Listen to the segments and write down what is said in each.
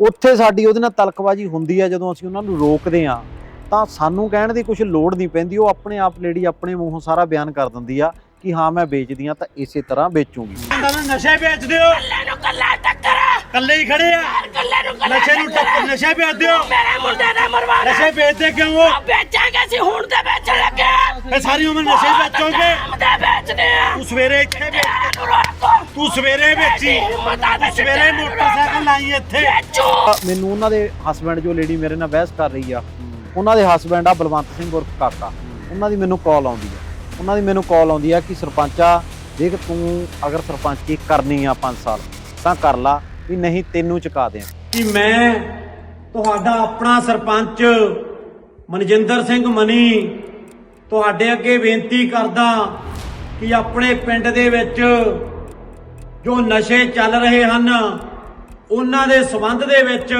ਉੱਥੇ ਸਾਡੀ ਉਹਦੇ ਨਾਲ ਤਲਕਬਾਜੀ ਹੁੰਦੀ ਆ ਜਦੋਂ ਅਸੀਂ ਉਹਨਾਂ ਨੂੰ ਰੋਕਦੇ ਆ ਤਾਂ ਸਾਨੂੰ ਕਹਿਣ ਦੀ ਕੁਝ ਲੋੜ ਨਹੀਂ ਪੈਂਦੀ ਉਹ ਆਪਣੇ ਆਪ ਲੇਡੀ ਆਪਣੇ ਮੂੰਹੋਂ ਸਾਰਾ ਬਿਆਨ ਕਰ ਦਿੰਦੀ ਆ ਕਿ ਹਾਂ ਮੈਂ ਵੇਚਦੀ ਆ ਤਾਂ ਇਸੇ ਤਰ੍ਹਾਂ ਵੇਚੂਗੀ। ਨਸ਼ੇ ਵੇਚਦੇ ਹੋ। ਕੱਲੇ ਨੂੰ ਕੱਲਾ ਕੱਲੇ ਹੀ ਖੜੇ ਆ। ਕੱਲੇ ਨੂੰ ਕੱਲਾ ਨਸ਼ੇ ਨੂੰ ਟੱਕਰ ਨਸ਼ੇ ਵੇਚਦੇ ਹੋ। ਮੇਰੇ ਮੁੰਡੇ ਨੇ ਮਰਵਾਣਾ ਨਸ਼ੇ ਵੇਚਦੇ ਕਿਉਂ ਹੋ? ਵੇਚਾਂਗੇ ਅਸੀਂ ਹੁਣ ਤੇ ਵੇਚਣ ਲੱਗੇ ਇਹ ਸਾਰੀ ਉਮਰ ਨਸ਼ੇ ਵੇਚੋਗੇ? ਤੇ ਵੇਚਦੇ ਆ। ਤੂੰ ਸਵੇਰੇ ਇੱਥੇ ਵੇਚ ਤੂੰ ਸਵੇਰੇ ਵੇਚੀ। ਤੂੰ ਸਵੇਰੇ ਮੋਟਰਸਾਈਕਲ ਲਾਈ ਇੱਥੇ। ਮੈਨੂੰ ਉਹਨਾਂ ਦੇ ਹਸਬੰਡ ਜੋ ਲੇਡੀ ਮੇਰੇ ਨਾਲ ਬਹਿਸ ਕਰ ਰਹੀ ਆ ਉਹਨਾਂ ਦੇ ਹਸਬੰਡ ਆ ਬਲਵੰਤ ਸਿੰਘ ਉਰਫ ਕਾਕਾ। ਉਹਨਾਂ ਦੀ ਮੈਨੂੰ ਕਾਲ ਆਉਂਦੀ ਆ। ਉਹਨਾਂ ਦੀ ਮੈਨੂੰ ਕਾਲ ਆਉਂਦੀ ਆ ਕਿ ਸਰਪੰਚਾ ਦੇਖ ਤੂੰ ਅਗਰ ਸਰਪੰਚੀ ਕਰਨੀ ਆ 5 ਸਾਲ ਤਾਂ ਕਰ ਲਾ। ਵੀ ਨਹੀਂ ਤੈਨੂੰ ਚੁਕਾ ਦਿਆਂ ਕਿ ਮੈਂ ਤੁਹਾਡਾ ਆਪਣਾ ਸਰਪੰਚ ਮਨਜਿੰਦਰ ਸਿੰਘ ਮਨੀ ਤੁਹਾਡੇ ਅੱਗੇ ਬੇਨਤੀ ਕਰਦਾ ਕਿ ਆਪਣੇ ਪਿੰਡ ਦੇ ਵਿੱਚ ਜੋ ਨਸ਼ੇ ਚੱਲ ਰਹੇ ਹਨ ਉਹਨਾਂ ਦੇ ਸਬੰਧ ਦੇ ਵਿੱਚ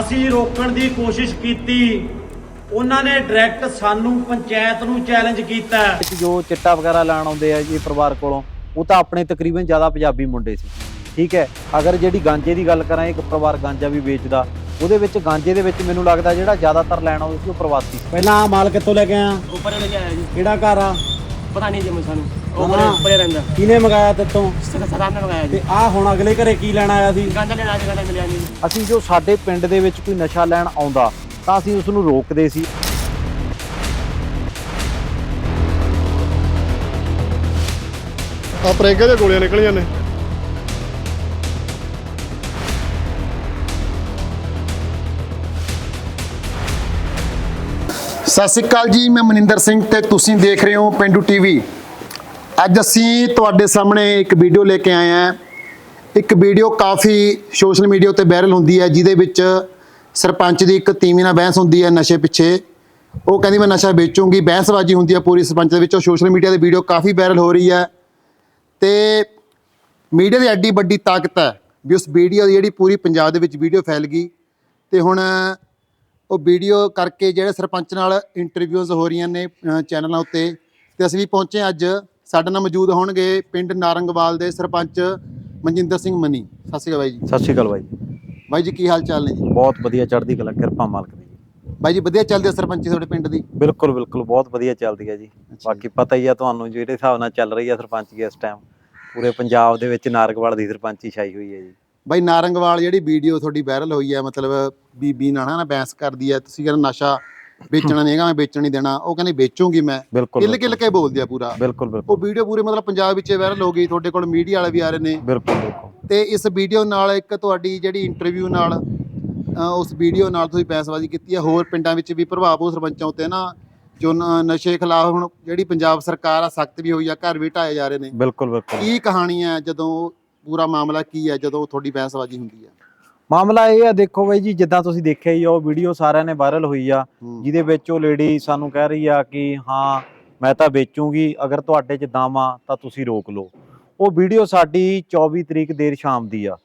ਅਸੀਂ ਰੋਕਣ ਦੀ ਕੋਸ਼ਿਸ਼ ਕੀਤੀ। ਉਹਨਾਂ ਨੇ ਡਾਇਰੈਕਟ ਸਾਨੂੰ ਪੰਚਾਇਤ ਨੂੰ ਚੈਲੰਜ ਕੀਤਾ। ਜੋ ਚਿੱਟਾ ਵਗੈਰਾ ਲੈਣ ਆਉਂਦੇ ਆ ਜੀ ਪਰਿਵਾਰ ਕੋਲੋਂ ਉਹ ਤਾਂ ਆਪਣੇ ਤਕਰੀਬਨ ਜ਼ਿਆਦਾ ਪੰਜਾਬੀ ਮੁੰਡੇ ਸੀ। ਠੀਕ ਹੈ ਅਗਰ ਜਿਹੜੀ ਗਾਂਜੇ ਦੀ ਗੱਲ ਕਰਾਂ ਇੱਕ ਪਰਿਵਾਰ ਗਾਂਜਾ ਵੀ ਵੇਚਦਾ ਉਹਦੇ ਵਿੱਚ ਗਾਂਜੇ ਦੇ ਵਿੱਚ ਮੈਨੂੰ ਲੱਗਦਾ ਜਿਹੜਾ ਜ਼ਿਆਦਾਤਰ ਲੈਣ ਆਉਂਦੇ ਸੀ ਉਹ ਪ੍ਰਵਾਸੀ। ਪਹਿਲਾਂ ਆਹ ਮਾਲ ਕਿੱਥੋਂ ਲੈ ਕੇ ਆਇਆ? ਉੱਪਰ ਲੈ ਕੇ ਆਇਆ ਜੀ। ਕਿਹੜਾ ਘਰ ਆ? ਪਤਾ ਨਹੀਂ ਜੀ ਮੈਨੂੰ ਸਾਨੂੰ। ਉਹ ਹਾਂ। ਉੱਪਰ ਹੀ ਰਹਿੰਦਾ। ਕਿਹਨੇ ਮੰਗਾਇਆ ਤੇਤੋਂ? ਸਰਦਾਰ ਨੇ ਮੰਗਾਇਆ ਜੀ। ਤੇ ਆ ਹੁਣ ਅਗਲੇ ਘਰੇ ਕੀ ਲੈਣ ਆਇਆ ਸੀ? ਗਾਂਜਾ ਲੈਣ ਆ ਜਗ੍ਹਾ ਮਿਲਿਆ ਨਹੀਂ ਜੀ। ਅਸੀਂ ਜੋ ਸਾਡੇ ਪਿੰਡ ਦੇ ਵਿੱਚ ਕੋਈ ਨਸ਼ਾ ਲੈਣ ਆਉਂਦਾ ਤਾਂ ਅਸੀਂ ਉਸ ਨੂੰ ਰੋਕਦੇ ਸੀ। ਆ ਪ੍ਰੇਗੇ ਦੇ ਗੋਲੀਆਂ ਨਿਕਲੀਆਂ ਨੇ। ਸਤਿ ਸ਼੍ਰੀ ਅਕਾਲ ਜੀ, ਮੈਂ ਮਨਿੰਦਰ ਸਿੰਘ ਤੇ ਤੁਸੀਂ ਦੇਖ ਰਹੇ ਹੋ ਪਿੰਡੂ ਟੀਵੀ। ਅੱਜ ਅਸੀਂ ਤੁਹਾਡੇ ਸਾਹਮਣੇ ਇੱਕ ਵੀਡੀਓ ਲੈ ਕੇ ਆਏ ਹਾਂ। ਇੱਕ ਵੀਡੀਓ ਕਾਫੀ ਸੋਸ਼ਲ ਮੀਡੀਆ ਉੱਤੇ ਵਾਇਰਲ ਹੁੰਦੀ ਹੈ, ਜਿਹਦੇ ਵਿੱਚ ਸਰਪੰਚ ਦੀ ਇੱਕ ਤੀਵੀਂ ਨਾਲ ਬਹਿਸ ਹੁੰਦੀ ਹੈ ਨਸ਼ੇ ਪਿੱਛੇ। ਉਹ ਕਹਿੰਦੀ, ਮੈਂ ਨਸ਼ਾ ਵੇਚੂੰਗੀ। ਬਹਿਸਬਾਜ਼ੀ ਹੁੰਦੀ ਹੈ ਪੂਰੀ ਸਰਪੰਚ ਦੇ ਵਿੱਚ। ਉਹ ਸੋਸ਼ਲ ਮੀਡੀਆ ਤੇ ਵੀਡੀਓ ਕਾਫੀ ਵਾਇਰਲ ਹੋ ਰਹੀ ਹੈ। ਤੇ ਮੀਡੀਆ ਦੀ ਐਡੀ ਵੱਡੀ ਤਾਕਤ ਹੈ ਵੀ ਉਸ ਵੀਡੀਓ ਦੀ ਜਿਹੜੀ ਪੂਰੀ ਪੰਜਾਬ ਦੇ ਵਿੱਚ ਵੀਡੀਓ ਫੈਲ ਗਈ। ਤੇ ਹੁਣ ਉਹ ਵੀਡੀਓ ਕਰਕੇ ਜਿਹੜੇ ਸਰਪੰਚ ਨਾਲ ਇੰਟਰਵਿਊਜ਼ ਹੋ ਰਹੀਆਂ ਨੇ ਚੈਨਲਾਂ ਉੱਤੇ ਤੇ ਅਸੀਂ ਵੀ ਪਹੁੰਚੇ ਅੱਜ। ਸਾਡੇ ਨਾਲ ਮੌਜੂਦ ਹੋਣਗੇ ਪਿੰਡ ਨਾਰੰਗਵਾਲ ਦੇ ਸਰਪੰਚ ਮਨਜਿੰਦਰ ਸਿੰਘ ਮਨੀ। ਸਤਿ ਸ਼੍ਰੀ ਅਕਾਲ ਬਾਈ ਜੀ। ਸਤਿ ਸ਼੍ਰੀ ਅਕਾਲ ਬਾਈ ਬਾਈ ਜੀ ਕੀ ਹਾਲ ਚਾਲ ਨੇ ਜੀ? ਬਹੁਤ ਵਧੀਆ ਚੜ੍ਹਦੀ ਕਲਾ ਕਿਰਪਾ ਮਾਲਕ ਦੀ। ਜੀ। ਬਾਈ ਜੀ ਵਧੀਆ ਚੱਲਦੀ ਹੈ ਸਰਪੰਚੀ ਤੁਹਾਡੇ ਪਿੰਡ ਦੀ? ਬਿਲਕੁਲ ਬਿਲਕੁਲ ਬਹੁਤ ਵਧੀਆ ਚੱਲਦੀ ਹੈ ਜੀ। ਬਾਕੀ ਪਤਾ ਹੀ ਆ ਤੁਹਾਨੂੰ ਜਿਹੜੇ ਹਿਸਾਬ ਨਾਲ ਚੱਲ ਰਹੀ ਆ ਸਰਪੰਚੀ ਇਸ ਟਾਈਮ ਪੂਰੇ ਪੰਜਾਬ ਦੇ ਵਿੱਚ ਨਾਰਗਵਾਲ ਦੀ ਸਰਪੰਚੀ ਛਾਈ ਹੋਈ ਹੈ ਜੀ। ਬਾਈ ਨਾਰੰਗਵਾਲ ਜਿਹੜੀ ਵੀਡੀਓ ਤੁਹਾਡੀ ਵਾਇਰਲ ਹੋਈ ਹੈ ਮਤਲਬ ਬੀਬੀ ਨਾਲ ਨਾ ਬਹਿਸ ਕਰਦੀ ਹੈ ਤੁਸੀਂ ਕਹਿੰਦੇ ਨਸ਼ਾ ਵੇਚਣਾ ਨਹੀਂ ਹੈਗਾ ਮੈਂ ਵੇਚਣ ਨਹੀਂ ਦੇਣਾ ਉਹ ਕਹਿੰਦੀ ਵੇਚੂੰਗੀ ਮੈਂ। ਬਿਲਕੁਲ ਕਿੱਲ ਕਿੱਲ ਕੇ ਬੋਲਦੀ ਆ ਪੂਰਾ। ਬਿਲਕੁਲ ਉਹ ਬਿਲਕੁਲ ਵੀਡੀਓ ਪੂਰੇ ਮਤਲਬ ਪੰਜਾਬ ਵਿੱਚ ਵਾਇਰਲ ਹੋ ਗਈ ਤੁਹਾਡੇ ਕੋਲ ਮੀਡੀਆ ਵਾਲੇ ਵੀ ਆ ਰਹੇ ਨੇ। ਬਿਲਕੁਲ ਬਿਲਕੁਲ। ਤੇ ਇਸ ਵੀਡੀਓ ਨਾਲ ਇੱਕ ਤੁਹਾਡੀ ਜਿਹੜੀ ਇੰਟਰਵਿਊ ਨਾਲ ਅ, ਉਸ ਵੀਡੀਓ ਨਾਲ ਤੁਸੀਂ ਬਹਿਸਬਾਜ਼ੀ ਕੀਤੀ ਹੈ ਹੋਰ ਪਿੰਡਾਂ ਵਿੱਚ ਵੀ ਪ੍ਰਭਾਵ ਉਹ ਸਰਪੰਚਾਂ ਉੱਤੇ ਨਾ ਜੋ ਨ- ਨਸ਼ੇ ਖਿਲਾਫ ਹੁਣ ਜਿਹੜੀ ਪੰਜਾਬ ਸਰਕਾਰ ਆ ਸਖਤ ਵੀ ਹੋਈ ਆ ਘਰ ਵੀ ਢਾਏ ਜਾ ਰਹੇ ਨੇ। ਬਿਲਕੁਲ ਬਿਲਕੁਲ। ਕੀ ਕਹਾਣੀ ਹੈ ਜਦੋਂ ਪੂਰਾ ਮਾਮਲਾ ਕੀ ਹੈ ਜਦੋਂ ਤੁਹਾਡੀ ਬਹਿਸਬਾਜ਼ੀ ਹੁੰਦੀ ਹੈ? ਮਾਮਲਾ ਇਹ ਆ ਦੇਖੋ ਬਾਈ ਜੀ ਜਿੱਦਾਂ ਤੁਸੀਂ ਦੇਖਿਆ ਹੀ ਉਹ ਵੀਡੀਓ ਸਾਰਿਆਂ ਨੇ ਵਾਇਰਲ ਹੋਈ ਆ। ਜਿਹਦੇ ਵਿੱਚ ਉਹ ਲੇਡੀ ਸਾਨੂੰ ਕਹਿ ਰਹੀ ਆ ਕਿ ਹਾਂ ਮੈਂ ਤਾਂ ਵੇਚੂੰਗੀ ਅਗਰ ਤੁਹਾਡੇ 'ਚ ਦਮ ਆ ਤਾਂ ਤੁਸੀਂ ਰੋਕ ਲਓ। ਉਹ ਵੀਡੀਓ ਸਾਡੀ 24 ਤਰੀਕ ਦੇਰ ਸ਼ਾਮ ਦੀ ਆ।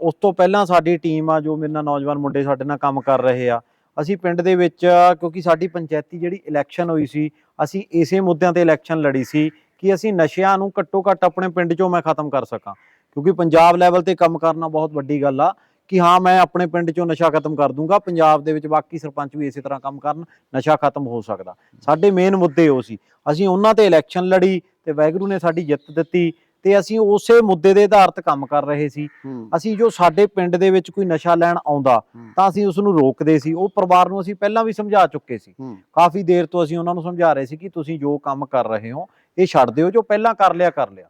ਉਸ ਤੋਂ ਪਹਿਲਾਂ ਸਾਡੀ ਟੀਮ ਆ ਜੋ ਮੇਰੇ ਨਾਲ ਨੌਜਵਾਨ ਮੁੰਡੇ ਸਾਡੇ ਨਾਲ ਕੰਮ ਕਰ ਰਹੇ ਆ। ਅਸੀਂ ਪਿੰਡ ਦੇ ਵਿੱਚ ਕਿਉਂਕਿ ਸਾਡੀ ਪੰਚਾਇਤੀ ਜਿਹੜੀ ਇਲੈਕਸ਼ਨ ਹੋਈ ਸੀ ਅਸੀਂ ਇਸੇ ਮੁੱਦਿਆਂ ਤੇ ਇਲੈਕਸ਼ਨ ਲੜੀ ਸੀ। ਕਿ ਅਸੀਂ ਨਸ਼ਿਆਂ ਨੂੰ ਘੱਟੋ ਘੱਟ ਆਪਣੇ ਪਿੰਡ 'ਚੋਂ ਮੈਂ ਖਤਮ ਕਰ ਸਕਾਂ। ਕਿਉਂਕਿ ਪੰਜਾਬ ਲੈਵਲ ਤੇ ਕੰਮ ਕਰਨਾ ਬਹੁਤ ਵੱਡੀ ਗੱਲ ਆ ਕਿ ਹਾਂ ਮੈਂ ਆਪਣੇ ਪਿੰਡ 'ਚੋਂ ਨਸ਼ਾ ਖਤਮ ਕਰ ਦੂੰਗਾ ਪੰਜਾਬ ਦੇ ਵਿੱਚ ਬਾਕੀ ਸਰਪੰਚ ਵੀ ਇਸੇ ਤਰ੍ਹਾਂ ਕੰਮ ਕਰਨ ਨਸ਼ਾ ਖਤਮ ਹੋ ਸਕਦਾ। ਸਾਡੇ ਮੇਨ ਮੁੱਦੇ ਉਹ ਸੀ। ਅਸੀਂ ਉਹਨਾਂ ਤੇ ਇਲੈਕਸ਼ਨ ਲੜੀ ਤੇ ਵੈਗਰੂ ਨੇ ਸਾਡੀ ਜਿੱਤ ਦਿੱਤੀ ਤੇ ਅਸੀਂ ਉਸੇ ਮੁੱਦੇ ਦੇ ਆਧਾਰਿਤ ਕੰਮ ਕਰ ਰਹੇ ਸੀ। ਅਸੀਂ ਜੋ ਸਾਡੇ ਪਿੰਡ ਦੇ ਵਿੱਚ ਕੋਈ ਨਸ਼ਾ ਲੈਣ ਆਉਂਦਾ। ਤਾਂ ਅਸੀਂ ਉਸ ਨੂੰ ਰੋਕਦੇ ਸੀ। ਉਹ ਪਰਿਵਾਰ ਨੂੰ ਅਸੀਂ ਪਹਿਲਾਂ ਵੀ ਸਮਝਾ ਚੁੱਕੇ ਸੀ। ਕਾਫੀ ਦੇਰ ਤੋਂ ਅਸੀਂ ਉਹਨਾਂ ਨੂੰ ਸਮਝਾ ਰਹੇ ਸੀ ਕਿ ਤੁਸੀਂ ਜੋ ਕੰਮ ਕਰ ਰਹੇ ਹੋ ਇਹ ਛੱਡ ਦਿਓ ਜੋ ਪਹਿਲਾਂ ਕਰ ਲਿਆ ਕਰ ਲਿਆ।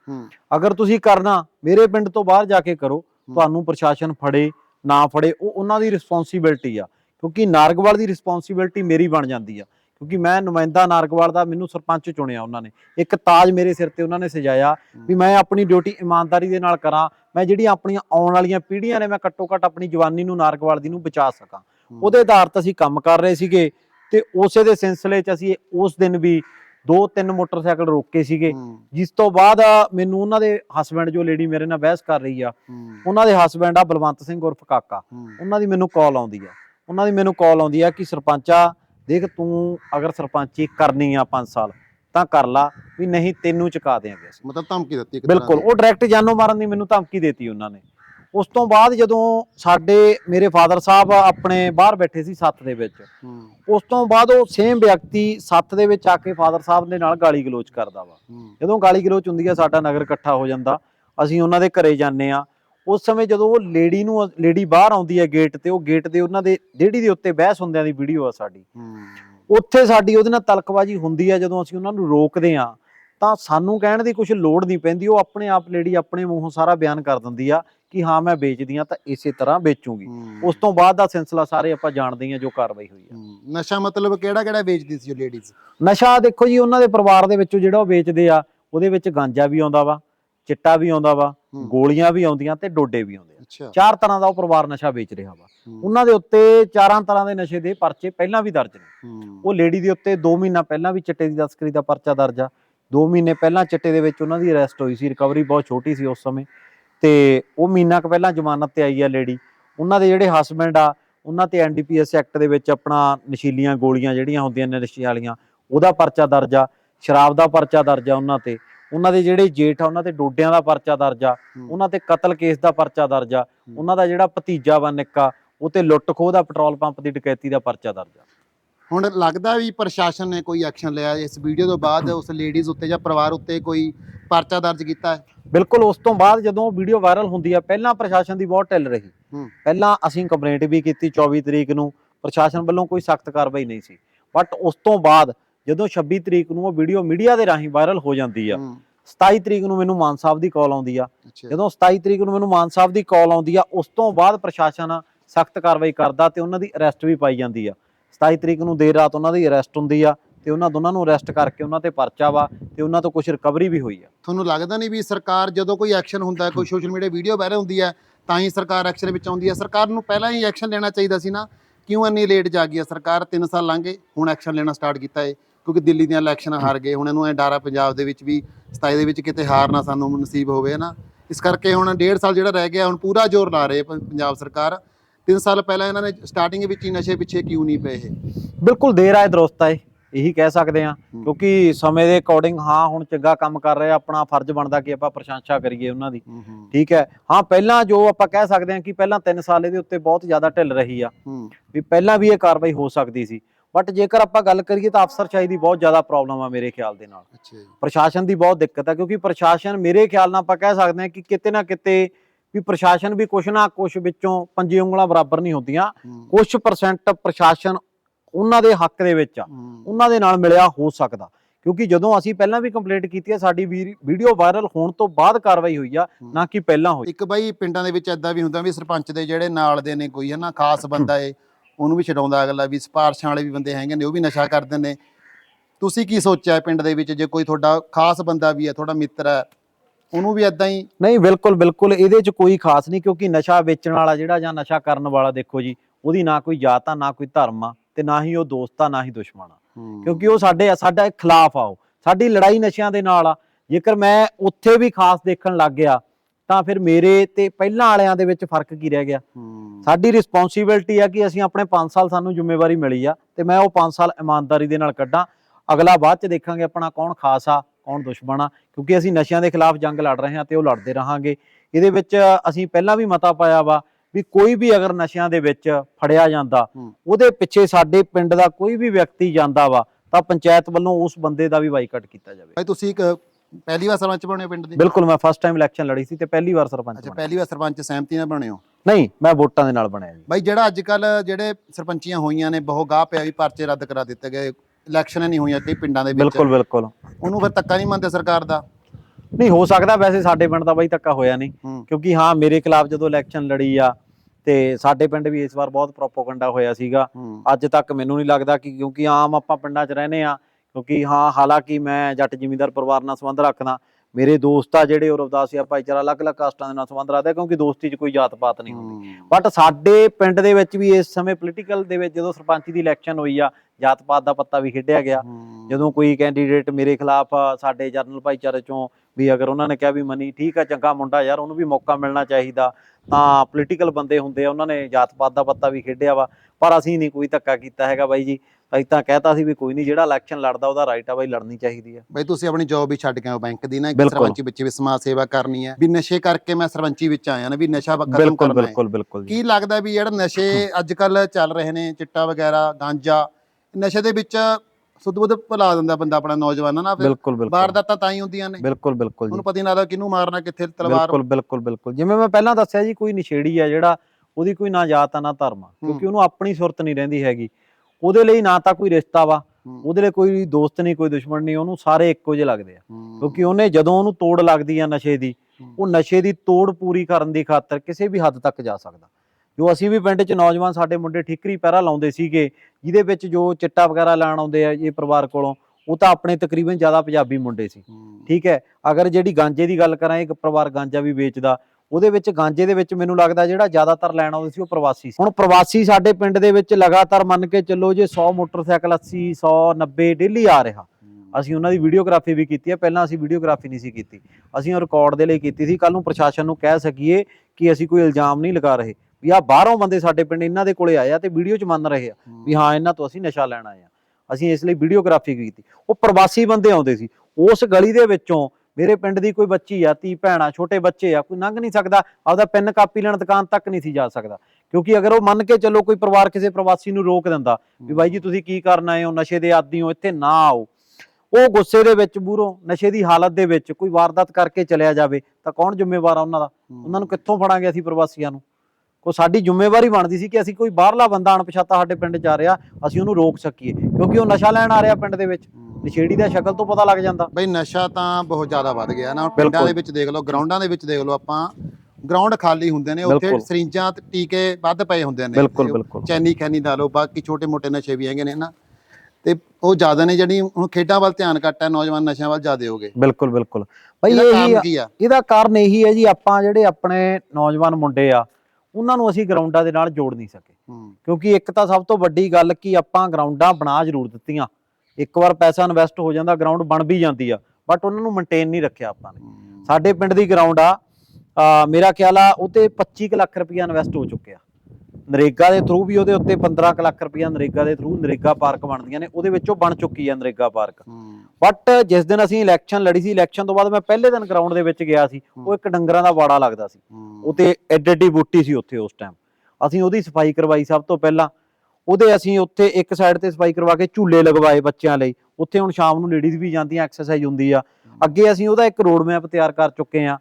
ਅਗਰ ਤੁਸੀਂ ਕਰਨਾ ਮੇਰੇ ਪਿੰਡ ਤੋਂ ਬਾਹਰ ਜਾ ਕੇ ਕਰੋ ਤੁਹਾਨੂੰ ਪ੍ਰਸ਼ਾਸਨ ਫੜੇ ਨਾ ਫੜੇ ਉਹ ਉਹਨਾਂ ਦੀ ਰਿਸਪੌਂਸਿਬਿਲਟੀ ਆ। ਕਿਉਂਕਿ ਨਾਰਗਵਾਲ ਦੀ ਰਿਸਪੌਂਸਿਬਿਲਟੀ ਮੇਰੀ ਬਣ ਜਾਂਦੀ ਆ। ਕਿਉਂਕਿ ਮੈਂ ਨੁਮਾਇੰਦਾ ਨਾਰਗਵਾਲ ਦਾ ਮੈਨੂੰ ਸਰਪੰਚ ਚੁਣਿਆ ਉਹਨਾਂ ਨੇ। ਇੱਕ ਤਾਜ ਮੇਰੇ ਸਿਰ ਤੇ ਉਹਨਾਂ ਨੇ ਸਜਾਇਆ ਵੀ ਮੈਂ ਆਪਣੀ ਡਿਊਟੀ ਇਮਾਨਦਾਰੀ ਦੇ ਨਾਲ ਕਰਾਂ ਮੈਂ ਜਿਹੜੀਆਂ ਆਪਣੀਆਂ ਆਉਣ ਵਾਲੀਆਂ ਪੀੜ੍ਹੀਆਂ ਨੇ ਮੈਂ ਘੱਟੋ ਘੱਟ ਆਪਣੀ ਜਵਾਨੀ ਨੂੰ ਨਾਰਗਵਾਲ ਦੀ ਨੂੰ ਬਚਾ ਸਕਾਂ। ਉਹਦੇ ਆਧਾਰਿਤ ਅਸੀਂ ਕੰਮ ਕਰ ਰਹੇ ਸੀਗੇ ਤੇ ਉਸੇ ਦੇ ਸਿਲਸਿਲੇ 'ਚ ਅਸੀਂ ਉਸ ਦਿਨ ਵੀ ਦੋ ਤਿੰਨ ਮੋਟਰਸਾਈਕਲ ਰੋਕੇ ਸੀਗੇ। ਜਿਸ ਤੋਂ ਬਾਅਦ ਮੈਨੂੰ ਉਹਨਾਂ ਦੇ ਹਸਬੰਡ ਜੋ ਲੇਡੀ ਮੇਰੇ ਨਾਲ ਬਹਿਸ ਕਰ ਰਹੀ ਆ ਉਹਨਾਂ ਦੇ ਹਸਬੰਡ ਆ ਬਲਵੰਤ ਸਿੰਘ ਉਰਫ ਕਾਕਾ। ਉਹਨਾਂ ਦੀ ਮੈਨੂੰ ਕਾਲ ਆਉਂਦੀ ਆ। ਉਹਨਾਂ ਦੀ ਮੈਨੂੰ ਕਾਲ ਆਉਂਦੀ ਆ ਕਿ ਸਰਪੰਚਾ ਦੇਖ ਤੂੰ ਅਗਰ ਸਰਪੰਚੀ ਕਰਨੀ ਆ 5 ਸਾਲ ਤਾਂ ਕਰ ਲਾ ਵੀ ਨਹੀਂ ਤੈਨੂੰ ਚੁਕਾ ਦੇਾਂਗੇ ਮਤਲਬ ਧਮਕੀ ਦਿੱਤੀ ਬਿਲਕੁਲ। ਉਹ ਡਾਇਰੈਕਟ ਜਾਨੋਂ ਮਾਰਨ ਦੀ ਮੈਨੂੰ ਧਮਕੀ ਦੇਤੀ ਉਹਨਾਂ ਨੇ। ਉਸ ਤੋਂ ਬਾਅਦ ਜਦੋਂ ਸਾਡੇ ਮੇਰੇ ਫਾਦਰ ਸਾਹਿਬ ਆਪਣੇ ਬਾਹਰ ਬੈਠੇ ਸੀ ਸੱਤ ਦੇ ਵਿੱਚ ਉਸ ਤੋਂ ਬਾਅਦ ਉਹ ਸੇਮ ਵਿਅਕਤੀ ਸੱਤ ਦੇ ਵਿੱਚ ਆ ਕੇ ਫਾਦਰ ਸਾਹਿਬ ਦੇ ਨਾਲ ਗਾਲੀ ਗਲੋਚ ਕਰਦਾ ਵਾ। ਜਦੋਂ ਗਾਲੀ ਗਲੋਚ ਹੁੰਦੀ ਆ ਸਾਡਾ ਨਗਰ ਇਕੱਠਾ ਹੋ ਜਾਂਦਾ। ਅਸੀਂ ਉਹਨਾਂ ਦੇ ਘਰੇ ਜਾਂਦੇ ਆ ਉਸ ਸਮੇਂ ਜਦੋਂ ਉਹ ਲੇਡੀ ਨੂੰ ਲੇਡੀ ਬਾਹਰ ਆਉਂਦੀ ਹੈ ਗੇਟ ਤੇ ਉਹ ਗੇਟ ਦੇ ਉਹਨਾਂ ਦੇ ਦੇੜੀ ਦੇ ਉੱਤੇ ਬਹਿਸ ਹੁੰਦਿਆਂ ਦੀ ਵੀਡੀਓ ਆ ਸਾਡੀ। ਉੱਥੇ ਸਾਡੀ ਉਹਦੇ ਨਾਲ ਤਲਕਬਾਜੀ ਹੁੰਦੀ ਆ ਜਦੋਂ ਅਸੀਂ ਉਹਨਾਂ ਨੂੰ ਰੋਕਦੇ ਆ ਤਾਂ ਸਾਨੂੰ ਕਹਿਣ ਦੀ ਕੁਝ ਲੋੜ ਨਹੀਂ ਪੈਂਦੀ ਉਹ ਆਪਣੇ ਆਪ ਲੇਡੀ ਆਪਣੇ ਮੂੰਹੋਂ ਸਾਰਾ ਬਿਆਨ ਕਰ ਦਿੰਦੀ ਆ ਕਿ ਹਾਂ ਮੈਂ ਵੇਚਦੀ ਆ ਤਾਂ ਇਸੇ ਤਰ੍ਹਾਂ ਵੇਚੂਗੀ। ਉਸ ਤੋਂ ਬਾਅਦ ਦਾ ਸਿਲਸਿਲਾ ਸਾਰੇ ਆਪਾਂ ਜਾਣਦੇ ਹਾਂ ਜੋ ਕਾਰਵਾਈ ਹੋਈ ਆ। ਨਸ਼ਾ ਮਤਲਬ ਕਿਹੜਾ ਕਿਹੜਾ ਵੇਚਦੀ ਸੀ ਉਹ ਲੇਡੀਜ਼ ਨਸ਼ਾ ਦੇਖੋ ਜੀ ਉਹਨਾਂ ਦੇ ਪਰਿਵਾਰ ਦੇ ਵਿੱਚੋਂ ਜਿਹੜਾ ਉਹ ਵੇਚਦੇ ਆ ਉਹਦੇ ਵਿੱਚ ਗਾਂਜਾ ਵੀ ਆਉਂਦਾ ਵਾ ਚਿੱਟਾ ਵੀ ਆਉਂਦਾ ਵਾ। ਗੋਲੀਆਂ ਵੀ ਆਉਂਦੀਆਂ ਤੇ ਡੋਡੇ ਵੀ ਆਉਂਦੇ ਆ ਚਾਰ ਤਰ੍ਹਾਂ ਦਾ ਉਹ ਪਰਿਵਾਰ ਨਸ਼ਾ ਵੇਚ ਰਿਹਾ ਵਾ। ਉਹਨਾਂ ਦੇ ਉੱਤੇ ਚਾਰਾਂ ਤਰ੍ਹਾਂ ਦੇ ਨਸ਼ੇ ਦੇ ਪਰਚੇ ਪਹਿਲਾਂ ਵੀ ਦਰਜ ਨੇ। ਉਹ ਲੇਡੀ ਦੇ ਉੱਤੇ 2 ਮਹੀਨਾ ਪਹਿਲਾਂ ਵੀ ਚਿੱਟੇ ਦੀ ਤਸਕਰੀ ਦਾ ਪਰਚਾ ਦਰਜ ਆ 2 ਮਹੀਨੇ ਪਹਿਲਾਂ ਚਿੱਟੇ ਦੇ ਵਿੱਚ ਉਹਨਾਂ ਦੀ ਅਰੈਸਟ ਹੋਈ ਸੀ ਰਿਕਵਰੀ ਬਹੁਤ ਛੋਟੀ ਸੀ ਉਸ ਸਮੇਂ। ਤੇ ਉਹ ਮਹੀਨਾ ਕੁ ਪਹਿਲਾਂ ਜ਼ਮਾਨਤ ਤੇ ਆਈ ਆ ਲੇਡੀ ਉਹਨਾਂ ਦੇ ਜਿਹੜੇ ਹਸਬੰਡ ਆ ਉਹਨਾਂ ਤੇ ਐਨਡੀਪੀਐਸ ਐਕਟ ਦੇ ਵਿੱਚ ਆਪਣਾ ਨਸ਼ੀਲੀਆਂ ਗੋਲੀਆਂ ਜਿਹੜੀਆਂ ਹੁੰਦੀਆਂ ਨੇ ਨਸ਼ੇ ਵਾਲੀਆਂ ਉਹਦਾ ਪਰਚਾ ਦਰਜ ਆ ਸ਼ਰਾਬ ਦਾ ਪਰਚਾ ਦਰਜ ਆ ਉਹਨਾਂ ਤੇ। ਉਹਨਾਂ ਦੇ ਜਿਹੜੇ ਜੇਠ ਆ ਉਹਨਾਂ ਤੇ ਡੋਡਿਆਂ ਦਾ ਪਰਚਾ ਦਰਜ ਆ। ਉਹਨਾਂ ਤੇ ਕਤਲ ਕੇਸ ਦਾ ਪਰਚਾ ਦਰਜ ਆ ਉਹਨਾਂ ਦਾ ਜਿਹੜਾ ਭਤੀਜਾ ਵਾ ਨਿੱਕਾ ਉਹ ਤੇ ਲੁੱਟ ਖੋਹ ਦਾ ਪੈਟਰੋਲ ਪੰਪ ਦੀ ਡਕੈਤੀ ਦਾ ਪਰਚਾ ਦਰਜ ਆ। ਹੁਣ ਲੱਗਦਾ ਵੀ ਪ੍ਰਸ਼ਾਸਨ ਨੇ ਕੋਈ ਐਕਸ਼ਨ ਲਿਆ ਇਸ ਵੀਡੀਓ ਤੋਂ ਬਾਅਦ ਉਸ ਲੇਡੀਜ਼ ਉੱਤੇ ਜਾਂ ਪਰਿਵਾਰ ਉੱਤੇ ਕੋਈ ਪਰਚਾ ਦਰਜ ਕੀਤਾ ਹੈ? ਬਿਲਕੁਲ ਉਸ ਤੋਂ ਬਾਅਦ ਜਦੋਂ ਵੀਡੀਓ ਵਾਇਰਲ ਹੁੰਦੀ ਆ ਪਹਿਲਾਂ ਪ੍ਰਸ਼ਾਸਨ ਦੀ ਬਹੁਤ ਢਿੱਲ ਰਹੀ। ਪਹਿਲਾਂ ਅਸੀਂ ਕੰਪਲੇਂਟ ਵੀ ਕੀਤੀ 24 ਤਰੀਕ ਨੂੰ ਪ੍ਰਸ਼ਾਸਨ ਵੱਲੋਂ ਕੋਈ ਸਖਤ ਕਾਰਵਾਈ ਨਹੀਂ ਸੀ। ਬਟ ਉਸ ਤੋਂ ਬਾਅਦ ਜਦੋਂ 26 ਤਰੀਕ ਨੂੰ ਉਹ ਵੀਡੀਓ ਮੀਡੀਆ ਦੇ ਰਾਹੀਂ ਵਾਇਰਲ ਹੋ ਜਾਂਦੀ ਆ ਹੂੰ। 27 ਤਰੀਕ ਨੂੰ ਮੈਨੂੰ ਮਾਨ ਸਾਹਿਬ ਦੀ ਕਾਲ ਆਉਂਦੀ ਆ। ਜਦੋਂ 27 ਤਰੀਕ ਨੂੰ ਮੈਨੂੰ ਮਾਨ ਸਾਹਿਬ ਦੀ ਕਾਲ ਆਉਂਦੀ ਆ ਉਸ ਤੋਂ ਬਾਅਦ ਪ੍ਰਸ਼ਾਸਨ ਸਖਤ ਕਾਰਵਾਈ ਕਰਦਾ ਤੇ ਉਹਨਾਂ ਦੀ ਅਰੈਸਟ ਵੀ ਪਾਈ ਜਾਂਦੀ ਆ। 27 ਤਰੀਕ ਨੂੰ ਦੇਰ ਰਾਤ ਉਹਨਾਂ ਦੀ ਅਰੈਸਟ ਹੁੰਦੀ ਆ ਤੇ ਉਹਨਾਂ ਦੋਨਾਂ ਨੂੰ ਅਰੈਸਟ ਕਰਕੇ ਉਹਨਾਂ ਤੇ ਪਰਚਾ ਵਾ ਤੇ ਉਹਨਾਂ ਤੋਂ ਕੁਝ ਰਿਕਵਰੀ ਵੀ ਹੋਈ ਆ। ਤੁਹਾਨੂੰ ਲੱਗਦਾ ਨਹੀਂ ਵੀ ਸਰਕਾਰ ਜਦੋਂ ਕੋਈ ਐਕਸ਼ਨ ਹੁੰਦਾ ਕੋਈ ਸੋਸ਼ਲ ਮੀਡੀਆ ਵੀਡੀਓ ਵਾਇਰਲ ਹੁੰਦੀ ਹੈ ਤਾਂ ਹੀ ਸਰਕਾਰ ਐਕਸ਼ਨ ਵਿੱਚ ਆਉਂਦੀ ਹੈ? ਸਰਕਾਰ ਨੂੰ ਪਹਿਲਾਂ ਹੀ ਐਕਸ਼ਨ ਲੈਣਾ ਚਾਹੀਦਾ ਸੀ ਨਾ। ਕਿਉਂ ਇੰਨੀ ਲੇਟ ਜਾ ਗਈ ਹੈ ਸਰਕਾਰ? 3 ਸਾਲ ਲੰਘੇ ਹੁਣ ਐਕਸ਼ਨ ਲੈਣਾ ਸਟਾਰਟ ਕੀਤਾ ਹੈ ਕਿਉਂਕਿ ਦਿੱਲੀ ਦੀਆਂ ਇਲੈਕਸ਼ਨਾਂ ਹਾਰ ਗਏ। ਹੁਣ ਇਹਨੂੰ ਐ ਡਰ ਆ ਪੰਜਾਬ ਦੇ ਵਿੱਚ ਵੀ 27 ਦੇ ਵਿੱਚ ਕਿਤੇ ਹਾਰ ਨਾ ਸਾਨੂੰ ਨਸੀਬ ਹੋਵੇ ਨਾ? ਇਸ ਕਰਕੇ ਹੁਣ 1.5 ਸਾਲ ਜਿਹੜਾ ਰਹਿ ਗਿਆ ਹੁਣ ਪੂਰਾ ਜ਼ੋਰ ਲਾ ਰਹੇ ਪੰਜਾਬ ਸਰਕਾਰ। 3 ਸਾਲ ਪਹਿਲਾਂ ਇਹਨਾਂ ਨੇ ਸਟਾਰਟਿੰਗ ਵਿੱਚ ਹੀ ਨਸ਼ੇ ਪਿੱਛੇ ਕਿਉਂ ਨਹੀਂ ਪਏ ਇਹ? ਬਿਲਕੁਲ ਦੇਰ ਆਏ ਦਰੁਸਤ ਆਏ ਇਹੀ ਕਹਿ ਸਕਦੇ ਆ ਕਿਉਂਕਿ ਸਮੇਂ ਦੇ ਅਕੋਰਡਿੰਗ ਹਾਂ ਹੁਣ ਚੰਗਾ ਕੰਮ ਕਰ ਰਹੇ ਆ ਆਪਣਾ ਫਰਜ਼ ਬਣਦਾ ਕਿ ਆਪਾਂ ਪ੍ਰਸ਼ੰਸਾ ਕਰੀਏ ਉਹਨਾਂ ਦੀ। ਠੀਕ ਹੈ ਹਾਂ ਪਹਿਲਾਂ ਜੋ ਆਪਾਂ ਕਹਿ ਸਕਦੇ ਆ ਕਿ ਪਹਿਲਾਂ 3 ਸਾਲ ਇਹਦੇ ਉੱਤੇ ਬਹੁਤ ਜ਼ਿਆਦਾ ਢਿੱਲ ਰਹੀ ਆ ਵੀ ਪਹਿਲਾਂ ਵੀ ਇਹ ਕਾਰਵਾਈ ਹੋ ਸਕਦੀ ਸੀ। ਬਟ ਜੇਕਰ ਆਪਾਂ ਗੱਲ ਕਰੀਏ ਤਾਂ ਅਫਸਰਸ਼ਾਹੀ ਦੀ ਬਹੁਤ ਜ਼ਿਆਦਾ ਪ੍ਰੋਬਲਮ ਆ ਮੇਰੇ ਖਿਆਲ ਦੇ ਨਾਲ। ਪ੍ਰਸ਼ਾਸਨ ਦੀ ਬਹੁਤ ਦਿੱਕਤ ਆ ਕਿਉਂਕਿ ਪ੍ਰਸ਼ਾਸਨ ਮੇਰੇ ਖਿਆਲ ਨਾਲ ਆਪਾਂ ਕਹਿ ਸਕਦੇ ਆ ਕਿ ਕਿਤੇ ਨਾ ਕਿਤੇ ਵੀ ਪ੍ਰਸ਼ਾਸਨ ਵੀ ਕੁਛ ਨਾ ਕੁਛ ਵਿੱਚੋਂ ਪੰਜੇ ਉਂਗਲਾਂ ਬਰਾਬਰ ਨਹੀਂ ਹੁੰਦੀਆਂ। ਕੁਝ ਪਰਸੈਂਟ ਪ੍ਰਸ਼ਾਸਨ ਉਹਨਾਂ ਦੇ ਹੱਕ ਦੇ ਵਿੱਚ ਆ। ਉਹਨਾਂ ਦੇ ਨਾਲ ਮਿਲਿਆ ਹੋ ਸਕਦਾ। ਕਿਉਂਕਿ ਜਦੋਂ ਅਸੀਂ ਪਹਿਲਾਂ ਵੀ ਕੰਪਲੇਂਟ ਕੀਤੀ ਹੈ ਸਾਡੀ ਵੀਡੀਓ ਵਾਇਰਲ ਹੋਣ ਤੋਂ ਬਾਅਦ ਕਾਰਵਾਈ ਹੋਈ ਆ ਨਾ ਕਿ ਪਹਿਲਾਂ ਹੋਈ। ਇੱਕ ਬਾਈ ਪਿੰਡਾਂ ਦੇ ਵਿੱਚ ਐਦਾਂ ਵੀ ਹੁੰਦਾ ਵੀ ਸਰਪੰਚ ਦੇ ਜਿਹੜੇ ਨਾਲ ਦੇ ਨੇ ਕੋਈ ਹਨਾ ਖਾਸ ਬੰਦਾ ਏ ਉਹਨੂੰ ਵੀ ਛਡਾਉਂਦਾ ਅਗਲਾ ਵੀ ਸਿਫਾਰਸ਼ਾਂ ਵਾਲੇ ਵੀ ਬੰਦੇ ਹੈਗੇ ਨੇ ਉਹ ਵੀ ਨਸ਼ਾ ਕਰਦੇ ਨੇ। ਤੁਸੀਂ ਕੀ ਸੋਚਿਆ ਪਿੰਡ ਦੇ ਵਿੱਚ ਜੇ ਕੋਈ ਤੁਹਾਡਾ ਖਾਸ ਬੰਦਾ ਵੀ ਹੈ ਤੁਹਾਡਾ ਮਿੱਤਰ ਹੈ ਉਹਨੂੰ ਵੀ ਐਦਾਂ ਹੀ ਨਹੀਂ ਬਿਲਕੁਲ ਬਿਲਕੁਲ। ਇਹਦੇ 'ਚ ਕੋਈ ਖਾਸ ਨਹੀਂ ਕਿਉਂਕਿ ਨਸ਼ਾ ਵੇਚਣ ਵਾਲਾ ਜਿਹੜਾ ਜਾਂ ਨਸ਼ਾ ਕਰਨ ਵਾਲਾ ਦੇਖੋ ਜੀ ਉਹਦੀ ਨਾ ਕੋਈ ਜਾਤ ਆ ਨਾ ਕੋਈ ਧਰਮ ਆ ਤੇ ਨਾ ਹੀ ਉਹ ਦੋਸਤ ਆ ਨਾ ਹੀ ਦੁਸ਼ਮਣ ਆ। ਕਿਉਂਕਿ ਉਹ ਸਾਡੇ ਸਾਡੇ ਖਿਲਾਫ ਆ ਉਹ। ਸਾਡੀ ਲੜਾਈ ਨਸ਼ਿਆਂ ਦੇ ਨਾਲ ਆ। ਜੇਕਰ ਮੈਂ ਉੱਥੇ ਵੀ ਖਾਸ ਦੇਖਣ ਲੱਗ ਗਿਆ ਤਾਂ ਫਿਰ ਮੇਰੇ ਤੇ ਪਹਿਲਾਂ ਵਾਲਿਆਂ ਦੇ ਵਿੱਚ ਫ਼ਰਕ ਕੀ ਰਹਿ ਗਿਆ? ਸਾਡੀ ਰਿਸਪੌਂਸਿਬਿਲਟੀ ਆ ਕਿ ਅਸੀਂ ਆਪਣੇ 5 ਸਾਲ ਸਾਨੂੰ ਜ਼ਿੰਮੇਵਾਰੀ ਮਿਲੀ ਆ ਤੇ ਮੈਂ ਉਹ 5 ਸਾਲ ਇਮਾਨਦਾਰੀ ਦੇ ਨਾਲ ਕੱਢਾਂ। ਅਗਲਾ ਬਾਅਦ ਚ ਦੇਖਾਂਗੇ ਆਪਣਾ ਕੌਣ ਖਾਸ ਆ ਕੌਣ ਦੁਸ਼ਮਣ ਆ ਕਿਉਂਕਿ ਅਸੀਂ ਨਸ਼ਿਆਂ ਦੇ ਖਿਲਾਫ ਜੰਗ ਲੜ ਰਹੇ ਹਾਂ ਤੇ ਉਹ ਲੜਦੇ ਰਹਾਂਗੇ। ਇਹਦੇ ਵਿੱਚ ਅਸੀਂ ਪਹਿਲਾਂ ਵੀ ਮਤਾ ਪਾਇਆ ਵਾ ਵੀ ਕੋਈ ਵੀ ਅਗਰ ਨਸ਼ਿਆਂ ਦੇ ਵਿੱਚ ਫੜਿਆ ਜਾਂਦਾ। ਉਹਦੇ ਪਿੱਛੇ ਸਾਡੇ ਪਿੰਡ ਦਾ ਕੋਈ ਵੀ ਵਿਅਕਤੀ ਜਾਂਦਾ ਵਾ ਤਾਂ ਪੰਚਾਇਤ ਵੱਲੋਂ ਉਸ ਬੰਦੇ ਦਾ ਵੀ ਬਾਈਕਾਟ ਕੀਤਾ ਜਾਵੇ। ਭਾਈ ਤੁਸੀਂ ਇੱਕ ਪਹਿਲੀ ਵਾਰ ਸਰਪੰਚ ਬਣੇ ਪਿੰਡ ਦੇ? ਬਿਲਕੁਲ ਮੈਂ ਫਸਟ ਟਾਈਮ ਇਲੈਕਸ਼ਨ ਲੜੀ ਸੀ ਤੇ ਪਹਿਲੀ ਵਾਰ ਸਰਪੰਚ ਅੱਛਾ ਪਹਿਲੀ ਵਾਰ ਸਰਪੰਚ ਸਹਿਮਤੀ ਨਾਲ ਬਣੇ ਹੋ ਨਹੀਂ ਮੈਂ ਵੋਟਾਂ ਦੇ ਨਾਲ ਬਣਿਆ ਜੀ। ਬਾਈ ਜਿਹੜਾ ਅੱਜ ਕੱਲ ਜਿਹੜੇ ਸਰਪੰਚੀਆਂ ਹੋਈਆਂ ਨੇ ਬਹੁਤ ਗਾਹ ਪਿਆ ਵੀ ਪਰਚੇ ਰੱਦ ਕਰਾ ਦਿੱਤੇ ਗਏ ਇਲੈਕਸ਼ਨਾਂ ਨਹੀਂ ਹੋਈਆਂ ਕਈ ਪਿੰਡਾਂ ਦੇ ਵਿੱਚ। ਬਿਲਕੁਲ ਬਿਲਕੁਲ। ਉਹਨੂੰ ਫਿਰ ਧੱਕਾ ਨਹੀਂ ਮੰਨਦੇ ਸਰਕਾਰ ਦਾ? ਨਹੀਂ ਹੋ ਸਕਦਾ ਵੈਸੇ ਸਾਡੇ ਪਿੰਡ ਦਾ ਬਾਈ ਧੱਕਾ ਹੋਇਆ ਨਹੀਂ। ਕਿਉਂਕਿ ਹਾਂ ਮੇਰੇ ਖਿਲਾਫ ਜਦੋਂ ਇਲੈਕਸ਼ਨ ਲੜੀ ਆ ਤੇ ਸਾਡੇ ਪਿੰਡ ਵੀ ਇਸ ਵਾਰ ਬਹੁਤ ਪ੍ਰੋਪੋਗੰਡਾ ਹੋਇਆ ਸੀਗਾ। ਅੱਜ ਤੱਕ ਮੈਨੂੰ ਨਹੀਂ ਲੱਗਦਾ ਕਿ ਕਿਉਂਕਿ ਆਮ ਆਪਾਂ ਪਿੰਡਾਂ 'ਚ ਰਹਨੇ ਆ ਕਿਉਂਕਿ ਹਾਂ ਹਾਲਾਂਕਿ ਮੈਂ ਜੱਟ ਜ਼ਿਮੀਂਦਾਰ ਪਰਿਵਾਰ ਨਾਲ ਸੰਬੰਧ ਰੱਖਦਾ ਮੇਰੇ ਦੋਸਤ ਆ ਜਿਹੜੇ ਉਹ ਰਵਦਾਸੀਆ ਭਾਈਚਾਰਾ ਅਲੱਗ-ਅਲੱਗ ਕਾਸਟਾਂ ਦੇ ਨਾਲ ਸੰਬੰਧ ਰੱਖਦੇ ਕਿਉਂਕਿ ਦੋਸਤੀ 'ਚ ਕੋਈ ਜਾਤ-ਪਾਤ ਨਹੀਂ ਹੁੰਦੀ। ਬਟ ਸਾਡੇ ਪਿੰਡ ਦੇ ਵਿੱਚ ਵੀ ਇਸ ਸਮੇਂ ਪੋਲੀਟੀਕਲ ਦੇ ਵਿੱਚ ਜਦੋਂ ਸਰਪੰਚੀ ਦੀ ਇਲੈਕਸ਼ਨ ਹੋਈ ਆ ਜਾਤ-ਪਾਤ ਦਾ ਪੱਤਾ ਵੀ ਖੇਡਿਆ ਗਿਆ। ਜਦੋਂ ਕੋਈ ਕੈਂਡੀਡੇਟ ਮੇਰੇ ਖਿਲਾਫ ਸਾਡੇ ਜਰਨਲ ਭਾਈਚਾਰੇ ਚੋਂ ਵੀ ਅਗਰ ਉਹਨਾਂ ਨੇ ਕਿਹਾ ਵੀ ਮਨੀ ਠੀਕ ਆ ਚੰਗਾ ਮੁੰਡਾ ਯਾਰ ਉਹਨੂੰ ਵੀ ਮੌਕਾ ਮਿਲਣਾ ਚਾਹੀਦਾ ਤਾਂ ਪੋਲੀਟੀਕਲ ਬੰਦੇ ਹੁੰਦੇ ਆ ਉਹਨਾਂ ਨੇ ਜਾਤ ਪਾਤ ਦਾ ਪੱਤਾ ਵੀ ਖੇਡਿਆ ਵਾ। ਪਰ ਅਸੀਂ ਨਹੀਂ ਕੋਈ ਧੱਕਾ ਕੀਤਾ ਹੈਗਾ ਬਾਈ ਜੀ। ਅਸੀਂ ਤਾਂ ਕਹਿਤਾ ਸੀ ਵੀ ਕੋਈ ਨਹੀਂ ਜਿਹੜਾ ਇਲੈਕਸ਼ਨ ਲੜਦਾ ਉਹਦਾ ਰਾਈਟ ਆ ਬਾਈ ਲੜਨੀ ਚਾਹੀਦੀ ਆ। ਬਈ ਤੁਸੀਂ ਆਪਣੀ ਜੌਬ ਵੀ ਛੱਡ ਕੇ ਆਏ ਬੈਂਕ ਦੀ ਨਾ ਇੱਕ ਬਿਲਕੁਲ। ਸਰਪੰਚੀ ਵਿੱਚ ਵੀ ਸਮਾਜ ਸੇਵਾ ਕਰਨੀ ਹੈ ਵੀ ਨਸ਼ੇ ਕਰਕੇ ਮੈਂ ਸਰਪੰਚੀ ਵਿੱਚ ਆਇਆ ਨਾ ਵੀ ਨਸ਼ਾ ਖਤਮ ਬਿਲਕੁਲ ਕਰਨਾ ਹੈ। ਬਿਲਕੁਲ ਬਿਲਕੁਲ ਜੀ। ਕੀ ਲੱਗਦਾ ਵੀ ਜਿਹੜਾ ਨਸ਼ੇ ਅੱਜ ਕੱਲ ਚੱਲ ਰਹੇ ਨੇ ਚਿੱਟਾ ਵਗੈਰਾ ਗਾਂਜਾ। ਨਸ਼ੇ ਦੇ ਵਿੱਚ ਸੁੱਧ ਬੁੱਧ ਭੁਲਾ ਦਿੰਦਾ ਬੰਦਾ ਆਪਣਾ ਨੌਜਵਾਨਾਂ ਨਾ ਫਿਰ। ਬਿਲਕੁਲ ਬਿਲਕੁਲ। ਵਾਰਦਾਤਾਂ ਤਾਂ ਹੀ ਹੁੰਦੀਆਂ ਨੇ। ਬਿਲਕੁਲ ਬਿਲਕੁਲ ਜੀ। ਉਹਨੂੰ ਪਤਾ ਹੀ ਨਹੀਂ ਲੱਗਦਾ ਕਿਹਨੂੰ ਮਾਰਨਾ ਕਿੱਥੇ ਤਲਵਾਰ। ਬਿਲਕੁਲ ਬਿਲਕੁਲ ਬਿਲਕੁਲ। ਜਿਵੇਂ ਮੈਂ ਪਹਿਲਾਂ ਦੱਸਿਆ ਜੀ ਕੋਈ ਨਸ਼ੇੜੀ ਆ ਜਿਹੜਾ ਉਹਦੀ ਕੋਈ ਨਾ ਜਾਤ ਆ ਨਾ ਧਰਮ ਆ। ਕਿਉਂਕਿ ਉਹਨੂੰ ਆਪਣੀ ਸੁਰਤ ਨਹੀਂ ਰਹਿੰਦੀ ਹੈਗੀ। ਉਹਦੇ ਲਈ ਨਾ ਤਾਂ ਕੋਈ ਰਿਸ਼ਤਾ ਵਾ। ਉਹਦੇ ਲਈ ਕੋਈ ਦੋਸਤ ਨਹੀਂ ਕੋਈ ਦੁਸ਼ਮਣ ਨਹੀਂ ਉਹਨੂੰ ਸਾਰੇ ਇੱਕੋ ਜਿਹੇ ਲੱਗਦੇ ਆ। ਕਿਉਂਕਿ ਉਹਨੇ ਜਦੋਂ ਉਹਨੂੰ ਤੋੜ ਲੱਗਦੀ ਆ ਨਸ਼ੇ ਦੀ। ਉਹ ਨਸ਼ੇ ਦੀ ਤੋੜ ਪੂਰੀ ਕਰਨ ਦੀ ਖਾਤਰ ਕਿਸੇ ਵੀ ਹੱਦ ਤੱਕ ਜਾ ਸਕਦਾ ਜੋ ਅਸੀਂ ਵੀ ਪਿੰਡ 'ਚ ਨੌਜਵਾਨ ਸਾਡੇ ਮੁੰਡੇ ਠਿਕਰੀ ਪਹਿਰਾ ਲਾਉਂਦੇ ਸੀਗੇ ਜਿਹਦੇ ਵਿੱਚ ਜੋ ਚਿੱਟਾ ਵਗੈਰਾ ਲੈਣ ਆਉਂਦੇ ਆ ਇਹ ਪਰਿਵਾਰ ਕੋਲੋਂ ਉਹ ਤਾਂ ਆਪਣੇ ਤਕਰੀਬਨ ਜ਼ਿਆਦਾ ਪੰਜਾਬੀ ਮੁੰਡੇ ਸੀ। ਠੀਕ ਹੈ ਅਗਰ ਜਿਹੜੀ ਗਾਂਜੇ ਦੀ ਗੱਲ ਕਰਾਂ ਇੱਕ ਪਰਿਵਾਰ ਗਾਂਜਾ ਵੀ ਵੇਚਦਾ ਉਹਦੇ ਵਿੱਚ ਗਾਂਜੇ ਦੇ ਵਿੱਚ ਮੈਨੂੰ ਲੱਗਦਾ ਜਿਹੜਾ ਜ਼ਿਆਦਾਤਰ ਲੈਣ ਆਉਂਦੇ ਸੀ ਉਹ ਪ੍ਰਵਾਸੀ ਸੀ। ਹੁਣ ਪ੍ਰਵਾਸੀ ਸਾਡੇ ਪਿੰਡ ਦੇ ਵਿੱਚ ਲਗਾਤਾਰ ਮੰਨ ਕੇ ਚੱਲੋ ਜੇ 100 ਮੋਟਰਸਾਈਕਲ 80 100 90 ਡੇਲੀ ਆ ਰਿਹਾ। ਅਸੀਂ ਉਹਨਾਂ ਦੀ ਵੀਡੀਓਗ੍ਰਾਫੀ ਵੀ ਕੀਤੀ ਹੈ। ਪਹਿਲਾਂ ਅਸੀਂ ਵੀਡੀਓਗ੍ਰਾਫੀ ਨਹੀਂ ਸੀ ਕੀਤੀ। ਅਸੀਂ ਉਹ ਰਿਕਾਰਡ ਦੇ ਲਈ ਕੀਤੀ ਸੀ। ਕੱਲ ਨੂੰ ਪ੍ਰਸ਼ਾਸਨ ਨੂੰ ਕਹਿ ਸਕੀਏ ਕਿ ਅਸੀਂ ਕੋਈ ਇਲਜ਼ਾਮ ਨਹੀਂ ਲਗਾ ਰਹੇ ਵੀ ਆ ਬਾਹਰੋਂ ਬੰਦੇ ਸਾਡੇ ਪਿੰਡ ਇਹਨਾਂ ਦੇ ਕੋਲੇ ਆਏ ਆ ਤੇ ਵੀਡੀਓ 'ਚ ਮੰਨ ਰਹੇ ਆ ਵੀ ਹਾਂ ਇਹਨਾਂ ਤੋਂ ਅਸੀਂ ਨਸ਼ਾ ਲੈਣ ਆਏ ਆ। ਅਸੀਂ ਇਸ ਲਈ ਵੀਡੀਓਗ੍ਰਾਫੀ ਕੀਤੀ। ਉਹ ਪ੍ਰਵਾਸੀ ਬੰਦੇ ਆਉਂਦੇ ਸੀ। ਉਸ ਗਲੀ ਦੇ ਵਿੱਚੋਂ ਮੇਰੇ ਪਿੰਡ ਦੀ ਕੋਈ ਬੱਚੀ ਆ, ਧੀ ਭੈਣਾ ਛੋਟੇ ਬੱਚੇ ਆ, ਕੋਈ ਲੰਘ ਨਹੀਂ ਸਕਦਾ, ਆਪਦਾ ਪੈਨ ਕਾਪੀ ਲੈਣ ਦੁਕਾਨ ਤੱਕ ਨਹੀਂ ਸੀ ਜਾ ਸਕਦਾ। ਕਿਉਂਕਿ ਅਗਰ ਉਹ ਮੰਨ ਕੇ ਚੱਲੋ ਕੋਈ ਪਰਿਵਾਰ ਕਿਸੇ ਪ੍ਰਵਾਸੀ ਨੂੰ ਰੋਕ ਦਿੰਦਾ ਵੀ ਬਾਈ ਜੀ ਤੁਸੀਂ ਕੀ ਕਰਨ ਆਏ ਹੋ, ਨਸ਼ੇ ਦੇ ਆਦੀ ਹੋ, ਇੱਥੇ ਨਾ ਆਓ। ਉਹ ਗੁੱਸੇ ਦੇ ਵਿੱਚ ਬੂਰੋਂ, ਨਸ਼ੇ ਦੀ ਹਾਲਤ ਦੇ ਵਿੱਚ ਕੋਈ ਵਾਰਦਾਤ ਕਰਕੇ ਚਲਿਆ ਜਾਵੇ, ਤਾਂ ਕੌਣ ਜ਼ਿੰਮੇਵਾਰ ਆ ਉਹਨਾਂ ਦਾ? ਉਹਨਾਂ ਨੂੰ ਕਿੱਥੋਂ ਫੜਾਂਗੇ ਅਸੀਂ ਪ੍ਰਵਾਸੀਆਂ ਨੂੰ? ਕੋ ਸਾਡੀ ਜ਼ਿੰਮੇਵਾਰੀ ਬਣਦੀ ਸੀ ਕਿ ਅਸੀਂ ਕੋਈ ਬਾਹਰਲਾ ਬੰਦਾ ਅਣਪਛਾਤਾ ਸਾਡੇ ਪਿੰਡ 'ਚ ਆ ਰਿਹਾ, ਅਸੀਂ ਉਹਨੂੰ ਰੋਕ ਸਕੀਏ, ਕਿਉਂਕਿ ਉਹ ਨਸ਼ਾ ਲੈਣ ਆ ਰਿਹਾ ਪਿੰਡ ਦੇ ਵਿੱਚ। ਨਸ਼ੇੜੀ ਦਾ ਸ਼ਕਲ ਤੋਂ ਪਤਾ ਲੱਗ ਜਾਂਦਾ। ਬਈ ਨਸ਼ਾ ਤਾਂ ਬਹੁਤ ਜ਼ਿਆਦਾ ਵੱਧ ਗਿਆ ਨਾ। ਪਿੰਡਾਂ। ਦੇ ਵਿੱਚ ਦੇਖ ਲਓ ਗਰਾਊਂਡਾਂ ਦੇ ਵਿੱਚ ਦੇਖ ਲਓ ਆਪਾਂ। ਗਰਾਊਂਡ ਖਾਲੀ ਹੁੰਦੇ ਨੇ ਉੱਥੇ। ਸਰਿੰਜਾਂ ਤੇ ਟੀਕੇ ਵੱਧ ਪਏ ਹੁੰਦੇ ਨੇ। ਬਿਲਕੁਲ, ਬਿਲਕੁਲ। ਚੈਨੀ ਖੈਨੀ ਲਾ ਲਓ ਬਾਕੀ ਛੋਟੇ ਮੋਟੇ ਨਸ਼ੇ ਵੀ ਹੈਗੇ ਨੇ ਨਾ। ਤੇ ਉਹ ਜ਼ਿਆਦਾ ਨੇ ਜਿਹੜੀ ਹੁਣ ਖੇਡਾਂ ਵੱਲ ਧਿਆਨ ਘੱਟ ਹੈ ਨੌਜਵਾਨ ਨਸ਼ਿਆਂ ਵੱਲ ਜ਼ਿਆਦਾ ਹੋ ਗਏ ਬਿਲਕੁਲ। ਬਿਲਕੁਲ ਭਾਈ ਇਹੀ ਇਹਦਾ ਕਾਰਨ ਇਹੀ ਹੈ ਜੀ ਆਪਾਂ ਜਿਹੜੇ ਆਪਣੇ ਨੌਜਵਾਨ ਮੁੰਡੇ ਆ ਉਹਨਾਂ ਨੂੰ ਅਸੀਂ ਗਰਾਊਂਡਾਂ ਦੇ ਨਾਲ ਜੋੜ ਨਹੀਂ ਸਕੇ। ਕਿਉਂਕਿ ਇੱਕ ਤਾਂ ਸਭ ਤੋਂ ਵੱਡੀ ਗੱਲ ਕਿ ਆਪਾਂ ਗਰਾਊਂਡਾਂ ਬਣਾ ਜ਼ਰੂਰ ਦਿੱਤੀਆਂ। ਇੱਕ ਵਾਰ ਪੈਸਾ ਇਨਵੈਸਟ ਹੋ ਜਾਂਦਾ ਗਰਾਊਂਡ ਬਣ ਵੀ ਜਾਂਦੀ ਆ ਬਟ ਉਹਨਾਂ ਨੂੰ ਮੇਨਟੇਨ ਨਹੀਂ ਰੱਖਿਆ ਆਪਾਂ ਨੇ। ਹੂੰ। ਸਾਡੇ ਪਿੰਡ ਦੀ ਗਰਾਊਂਡ ਆ ਮੇਰਾ ਖਿਆਲ ਆ ਉਹ ਤੇ 25 ਕੁ ਲੱਖ ਰੁਪਇਆ ਇਨਵੈਸਟ ਹੋ ਚੁੱਕਿਆ। ਨਰੇਗਾ ਦੇ ਥਰੂ ਵੀ ਉਹਦੇ ਉੱਤੇ 15 ਕੁ ਲੱਖ ਰੁਪਇਆ ਨਰੇਗਾ ਦੇ ਥਰੂ ਨਰੇਗਾ ਪਾਰਕ ਬਣਦੀਆਂ ਨੇ ਉਹਦੇ ਵਿੱਚੋਂ ਬਣ ਚੁੱਕੀ ਆ ਨਰੇਗਾ ਪਾਰਕ ਹੂੰ। ਬਟ ਜਿਸ ਦਿਨ ਅਸੀਂ ਇਲੈਕਸ਼ਨ ਲੜੀ ਸੀ ਇਲੈਕਸ਼ਨ ਤੋਂ ਬਾਅਦ ਮੈਂ ਪਹਿਲੇ ਦਿਨ ਗਰਾਊਂਡ ਦੇ ਵਿੱਚ ਗਿਆ ਸੀ ਉਹ ਇੱਕ ਡੰਗਰਾਂ ਦਾ ਵਾੜਾ ਲੱਗਦਾ ਸੀ। ਹੂੰ। ਉਹ ਤੇ ਐਡੀ ਐਡੀ ਬੂਟੀ ਸੀ ਉੱਥੇ ਉਸ ਟਾਈਮ ਅਸੀਂ ਉਹਦੀ ਸਫ਼ਾਈ ਕਰਵਾਈ ਸਭ ਤੋਂ ਪਹਿਲਾਂ। ਉਹਦੇ ਅਸੀਂ ਉੱਥੇ ਇੱਕ ਸਾਈਡ ਤੇ ਸਫ਼ਾਈ ਕਰਵਾ ਕੇ ਝੂਲੇ ਲਗਵਾਏ ਬੱਚਿਆਂ ਲਈ। ਉੱਥੇ ਹੁਣ ਸ਼ਾਮ ਨੂੰ ਲੇਡੀਜ਼ ਵੀ ਜਾਂਦੀਆਂ ਐਕਸਰਸਾਈਜ਼ ਹੁੰਦੀ ਆ। ਅੱਗੇ ਅਸੀਂ ਉਹਦਾ ਇੱਕ ਰੋਡ ਮੈਪ ਤਿਆਰ ਕਰ ਚੁੱਕੇ ਆ।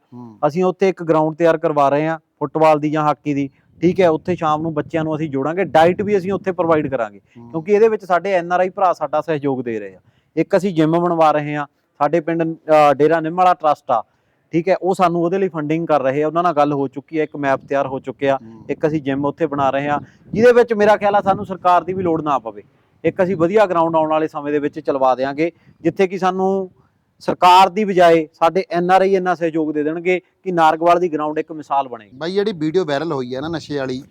ਅਸੀਂ ਉੱਥੇ ਇੱਕ ਗਰਾਊਂਡ ਤਿਆਰ ਕਰਵਾ ਰਹੇ ਆ ਫੁੱਟਬਾਲ ਦੀ ਜਾਂ ਹਾਕੀ ਦੀ। ਠੀਕ ਹੈ ਉੱਥੇ ਸ਼ਾਮ ਨੂੰ ਬੱਚਿਆਂ ਨੂੰ ਅਸੀਂ ਜੋੜਾਂਗੇ। ਡਾਈਟ ਵੀ ਅਸੀਂ ਉੱਥੇ ਪ੍ਰੋਵਾਈਡ ਕਰਾਂਗੇ। ਕਿਉਂਕਿ ਇਹਦੇ ਵਿੱਚ ਸਾਡੇ ਐਨ ਆਰ ਆਈ ਭਰਾ ਸਾਡਾ ਸਹਿਯੋਗ ਦੇ ਰਹੇ ਆ। ਇੱਕ ਅਸੀਂ ਜਿਮ ਬਣਵਾ ਰਹੇ ਆ। ਸਾਡੇ ਪਿੰਡ ਡੇਰਾ ਨਿੰਮ ਵਾਲਾ ਟਰਸਟ ਆ। ਠੀਕ ਹੈ ਉਹ ਸਾਨੂੰ ਉਹਦੇ ਲਈ ਫੰਡਿੰਗ ਕਰ ਰਹੇ ਆ ਉਹਨਾਂ ਨਾਲ ਗੱਲ ਹੋ ਚੁੱਕੀ ਹੈ ਇੱਕ ਮੈਪ ਤਿਆਰ ਹੋ ਚੁੱਕਿਆ ਇੱਕ ਅਸੀਂ ਜਿਮ ਉੱਥੇ ਬਣਾ ਰਹੇ ਆ ਜਿਹਦੇ ਵਿੱਚ ਮੇਰਾ ਖਿਆਲ ਆ ਸਾਨੂੰ ਸਰਕਾਰ ਦੀ ਵੀ ਲੋੜ ਨਾ ਪਵੇ। ਇੱਕ ਅਸੀਂ ਵਧੀਆ ਗਰਾਊਂਡ ਆਉਣ ਵਾਲੇ ਸਮੇਂ ਦੇ ਵਿੱਚ ਚਲਵਾ ਦੇਾਂਗੇ ਜਿੱਥੇ ਕਿ ਸਾਨੂੰ ਸਰਕਾਰ ਦੀ ਬਜਾਏ ਸਾਡੇ ਐਨ ਆਰ ਆਈ ਇੰਨਾ ਸਹਿਯੋਗ ਦੇ ਦੇਣਗੇ ਕਿ ਨਾਰਗਵਾਲ ਦੀ ਗਰਾਊਂਡ ਇੱਕ ਮਿਸਾਲ ਬਣੇਗੀ। ਬਾਈ ਜਿਹੜੀ ਵੀਡੀਓ ਵਾਇਰਲ ਹੋਈ ਹੈ ਨਾ ਨਸ਼ੇ ਵਾਲੀ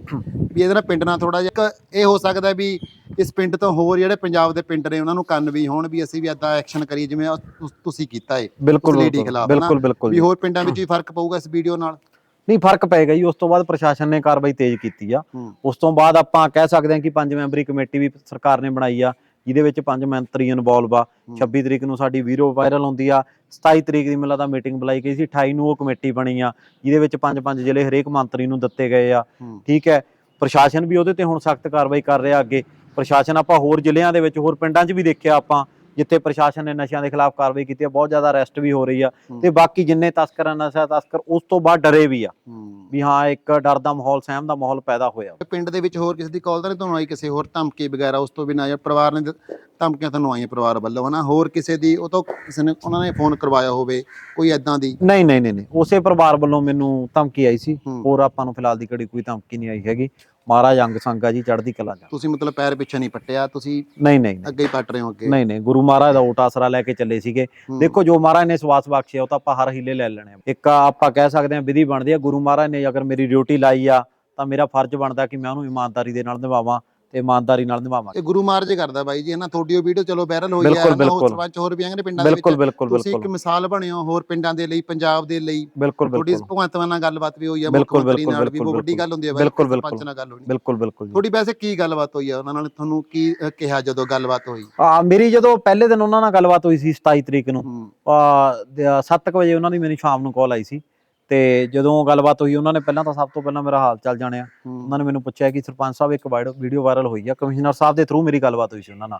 ਵੀ ਇਹਦੇ ਨਾਲ ਪਿੰਡ ਨਾਲ ਥੋੜਾ ਜਿਹਾ ਇੱਕ ਇਹ ਹੋ ਸਕਦਾ ਵੀ ਇਸ ਪਿੰਡ ਤੋਂ ਹੋਰ ਜਿਹੜੇ ਪੰਜਾਬ ਦੇ ਪਿੰਡ ਨੇ ਉਹਨਾਂ ਨੂੰ ਕੰਨ ਵੀ ਹੋਣ ਵੀ ਅਸੀਂ ਵੀ ਏਦਾਂ ਐਕਸ਼ਨ ਕਰੀਏ ਜਿਵੇਂ ਤੁਸੀਂ ਕੀਤਾ ਏ ਬਿਲਕੁਲ ਬਿਲਕੁਲ ਖਿਲਾਫ਼ ਨਾ, ਬਿਲਕੁਲ ਬਿਲਕੁਲ ਵੀ ਜੀ। ਹੋਰ ਪਿੰਡਾਂ ਵਿੱਚ ਵੀ ਫ਼ਰਕ ਪਊਗਾ ਇਸ ਵੀਡੀਓ ਨਾਲ ਨਹੀਂ ਫ਼ਰਕ ਪਏਗਾ ਜੀ ਉਸ ਤੋਂ ਬਾਅਦ ਪ੍ਰਸ਼ਾਸਨ ਨੇ ਕਾਰਵਾਈ ਤੇਜ਼ ਕੀਤੀ ਆ ਹੂੰ। ਉਸ ਤੋਂ ਬਾਅਦ ਆਪਾਂ ਕਹਿ ਸਕਦੇ ਹਾਂ ਕਿ ਪੰਜ ਮੈਂਬਰੀ ਕਮੇਟੀ ਵੀ ਸਰਕਾਰ ਨੇ ਬਣਾਈ ਆ ਜਿਹਦੇ ਵਿੱਚ ਪੰਜ ਮੰਤਰੀ ਇਨਵੋਲਵ ਆ ਹੂੰ। 26 ਤਰੀਕ ਨੂੰ ਸਾਡੀ ਵੀਡੀਓ ਵਾਇਰਲ ਹੁੰਦੀ ਆ 27 ਤਰੀਕ ਦੀ ਮਿਲਾ ਦਾ ਮੀਟਿੰਗ ਬੁਲਾਈ ਗਈ ਸੀ 28 ਨੂੰ ਉਹ ਕਮੇਟੀ ਬਣੀ ਆ ਜਿਹਦੇ ਵਿੱਚ ਪੰਜ ਪੰਜ ਜ਼ਿਲ੍ਹੇ ਹਰੇਕ ਮੰਤਰੀ ਨੂੰ ਦਿੱਤੇ ਗਏ ਆ ਹੂੰ। ਠੀਕ ਹੈ ਪ੍ਰਸ਼ਾਸਨ ਵੀ ਉਹਦੇ ਤੇ ਹੁਣ ਸਖਤ ਕਾਰਵਾਈ ਕਰ ਰਿਹਾ ਅੱਗੇ। ਪ੍ਰਸ਼ਾਸਨ ਆਪਾਂ ਹੋਰ ਜ਼ਿਲ੍ਹਿਆਂ ਦੇ ਵਿੱਚ, ਹੋਰ ਪਿੰਡਾਂ 'ਚ ਵੀ ਦੇਖਿਆ ਆਪਾਂ। ਜਿੱਥੇ ਪ੍ਰਸ਼ਾਸਨ ਨੇ ਨਸ਼ਿਆਂ ਦੇ ਖਿਲਾਫ ਕਾਰਵਾਈ ਕੀਤੀ ਆ ਬਹੁਤ ਜ਼ਿਆਦਾ ਅਰੈਸਟ ਵੀ ਹੋ ਰਹੀ ਆ। ਹੂੰ। ਤੇ ਬਾਕੀ ਜਿੰਨੇ ਤਸਕਰਾਂ ਨਸ਼ਾ ਤਸਕਰ ਉਸ ਤੋਂ ਬਾਅਦ ਡਰੇ ਵੀ ਆ। ਹੂੰ। ਵੀ ਹਾਂ ਇੱਕ ਡਰ ਦਾ ਮਾਹੌਲ ਸਹਿਮ ਦਾ ਮਾਹੌਲ ਪੈਦਾ ਹੋਇਆ। ਪਿੰਡ ਦੇ ਵਿੱਚ ਹੋਰ ਕਿਸੇ ਦੀ ਕਾਲ ਤਾਂ ਨਹੀਂ ਤੁਹਾਨੂੰ ਆਈ ਕਿਸੇ ਹੋਰ ਧਮਕੀ ਵਗੈਰਾ ਉਸ ਤੋਂ ਬਿਨਾਂ ਜਾਂ ਪਰਿਵਾਰ ਨੇ ਧਮਕੀਆਂ ਤੁਹਾਨੂੰ ਆਈਆਂ ਪਰਿਵਾਰ ਵੱਲੋਂ ਹਨਾ? ਹੋਰ ਕਿਸੇ ਦੀ ਉਹ ਤੋਂ ਕਿਸੇ ਨੇ ਉਹਨਾਂ ਨੇ ਫੋਨ ਕਰਵਾਇਆ ਹੋਵੇ ਕੋਈ ਐਦਾਂ ਦੀ? ਨਹੀਂ ਨਹੀਂ ਨਹੀਂ। ਉਸੇ ਪਰਿਵਾਰ ਵੱਲੋਂ ਮੈਨੂੰ ਧਮਕੀ ਆਈ ਸੀ। ਹੂੰ। ਹੋਰ ਆਪਾਂ ਨੂੰ ਫਿਲਹਾਲ ਦੀ ਘੜੀ ਕੋਈ ਧਮਕੀ ਨਹੀਂ ਆਈ ਹੈਗੀ। ਮਹਾਰਾਜ ਅੰਗ ਸੰਗਾ ਜੀ ਚੜ੍ਹਦੀ ਕਲਾ ਜਾ ਤੁਸੀਂ ਮਤਲਬ ਪੈਰ ਪਿੱਛੇ ਨਹੀਂ ਪੱਟਿਆ ਤੁਸੀਂ ਨਹੀਂ ਨਹੀਂ ਨਹੀਂ, ਅੱਗੇ ਹੀ ਪੱਟ ਰਹੇ ਹੋ ਅੱਗੇ? ਨਹੀਂ ਨਹੀਂ ਗੁਰੂ ਮਹਾਰਾਜ ਦਾ ਓਟ ਆਸਰਾ ਲੈ ਕੇ ਚੱਲੇ ਸੀਗੇ। ਹੂੰ। ਦੇਖੋ ਜੋ ਮਹਾਰਾਜ ਨੇ ਸਵਾਸ ਬਖਸ਼ਿਆ ਉਹ ਤਾਂ ਆਪਾਂ ਹਰ ਹੀਲੇ ਲੈ ਲੈਣੇ ਆ। ਇੱਕ ਆਪਾਂ ਕਹਿ ਸਕਦੇ ਹਾਂ ਵਿਧੀ ਬਣਦੀ ਆ ਗੁਰੂ ਮਹਾਰਾਜ ਨੇ ਅਗਰ ਮੇਰੀ ਡਿਊਟੀ ਲਾਈ ਆ ਤਾਂ ਮੇਰਾ ਫਰਜ਼ ਬਣਦਾ ਕਿ ਮੈਂ ਉਹਨੂੰ ਇਮਾਨਦਾਰੀ ਦੇ ਨਾਲ ਨਿਭਾਵਾਂ। ਤੇ ਇਮਾਨਦਾਰੀ ਨਾਲ ਨਿਭਾਵਾਂਗੇ। ਇਹ ਗੁਰੂ ਮਾਰਜ ਕਰਦਾ ਬਾਈ ਜੀ ਹਨਾ ਤੁਹਾਡੀ ਉਹ ਵੀਡੀਓ ਚਲੋ ਵਾਇਰਲ ਹੋਈ ਬਿਲਕੁਲ, ਹੈ ਹੋਰ ਬਿਲਕੁਲ। ਸਰਪੰਚ ਹੋਰ ਵੀ ਆਂਗੇ ਨੇ ਪਿੰਡਾਂ ਦੇ ਵਿੱਚ। ਬਿਲਕੁਲ ਬਿਲਕੁਲ ਤੁਸੀਂ ਇੱਕ ਬਿਲਕੁਲ। ਮਿਸਾਲ ਬਣੇ ਹੋ ਹੋਰ ਪਿੰਡਾਂ ਦੇ ਲਈ ਪੰਜਾਬ ਦੇ ਲਈ। ਬਿਲਕੁਲ ਤੁਹਾਡੀ ਬਿਲਕੁਲ। ਭਗਵੰਤ ਮਾਨ ਨਾਲ ਗੱਲਬਾਤ ਵੀ ਹੋਈ ਹੈ ਬਿਲਕੁਲ, ਮੁੱਖ ਮੰਤਰੀ ਬਿਲਕੁਲ, ਨਾਲ ਵੀ ਬਹੁਤ ਬਿਲਕੁਲ, ਵੱਡੀ ਗੱਲ ਹੁੰਦੀ ਹੈ ਬਿਲਕੁਲ, ਸਰਪੰਚ ਬਿਲਕੁਲ। ਨਾਲ ਗੱਲ ਹੋਣੀ। ਬਿਲਕੁਲ ਬਿਲਕੁਲ ਤੁਹਾਡੀ ਵੈਸੇ ਕੀ ਗੱਲਬਾਤ ਹੋਈ ਹੈ ਉਹਨਾਂ ਨਾਲ ਤੁਹਾਨੂੰ ਕੀ ਕਿਹਾ ਜਦੋਂ ਗੱਲਬਾਤ ਹੋਈ? ਆ ਮੇਰੀ ਜਦੋਂ ਪਹਿਲੇ ਦਿਨ ਉਹਨਾਂ ਨਾਲ ਗੱਲਬਾਤ ਹੋਈ ਸੀ 27 ਤਰੀਕ ਨੂੰ ਆ 7 ਵਜੇ ਉਹਨਾਂ ਦੀ ਮੈਨੂੰ ਸ਼ਾਮ ਨੂੰ ਕਾਲ ਆਈ ਸੀ। ਤੇ ਜਦੋਂ ਗੱਲਬਾਤ ਹੋਈ ਉਹਨਾਂ ਨੇ ਪਹਿਲਾਂ ਤਾਂ ਸਭ ਤੋਂ ਪਹਿਲਾਂ ਮੇਰਾ ਹਾਲ ਚਾਲ ਜਾਣਿਆ। ਉਹਨਾਂ ਨੇ ਮੈਨੂੰ ਪੁੱਛਿਆ ਕਿ ਸਰਪੰਚ ਸਾਹਿਬ ਇੱਕ ਵੀਡੀਓ ਵਾਇਰਲ ਹੋਈ ਆ ਕਮਿਸ਼ਨਰ ਸਾਹਿਬ ਦੇ ਥਰੂ ਮੇਰੀ ਗੱਲਬਾਤ ਹੋਈ ਸੀ ਉਹਨਾਂ ਨਾਲ।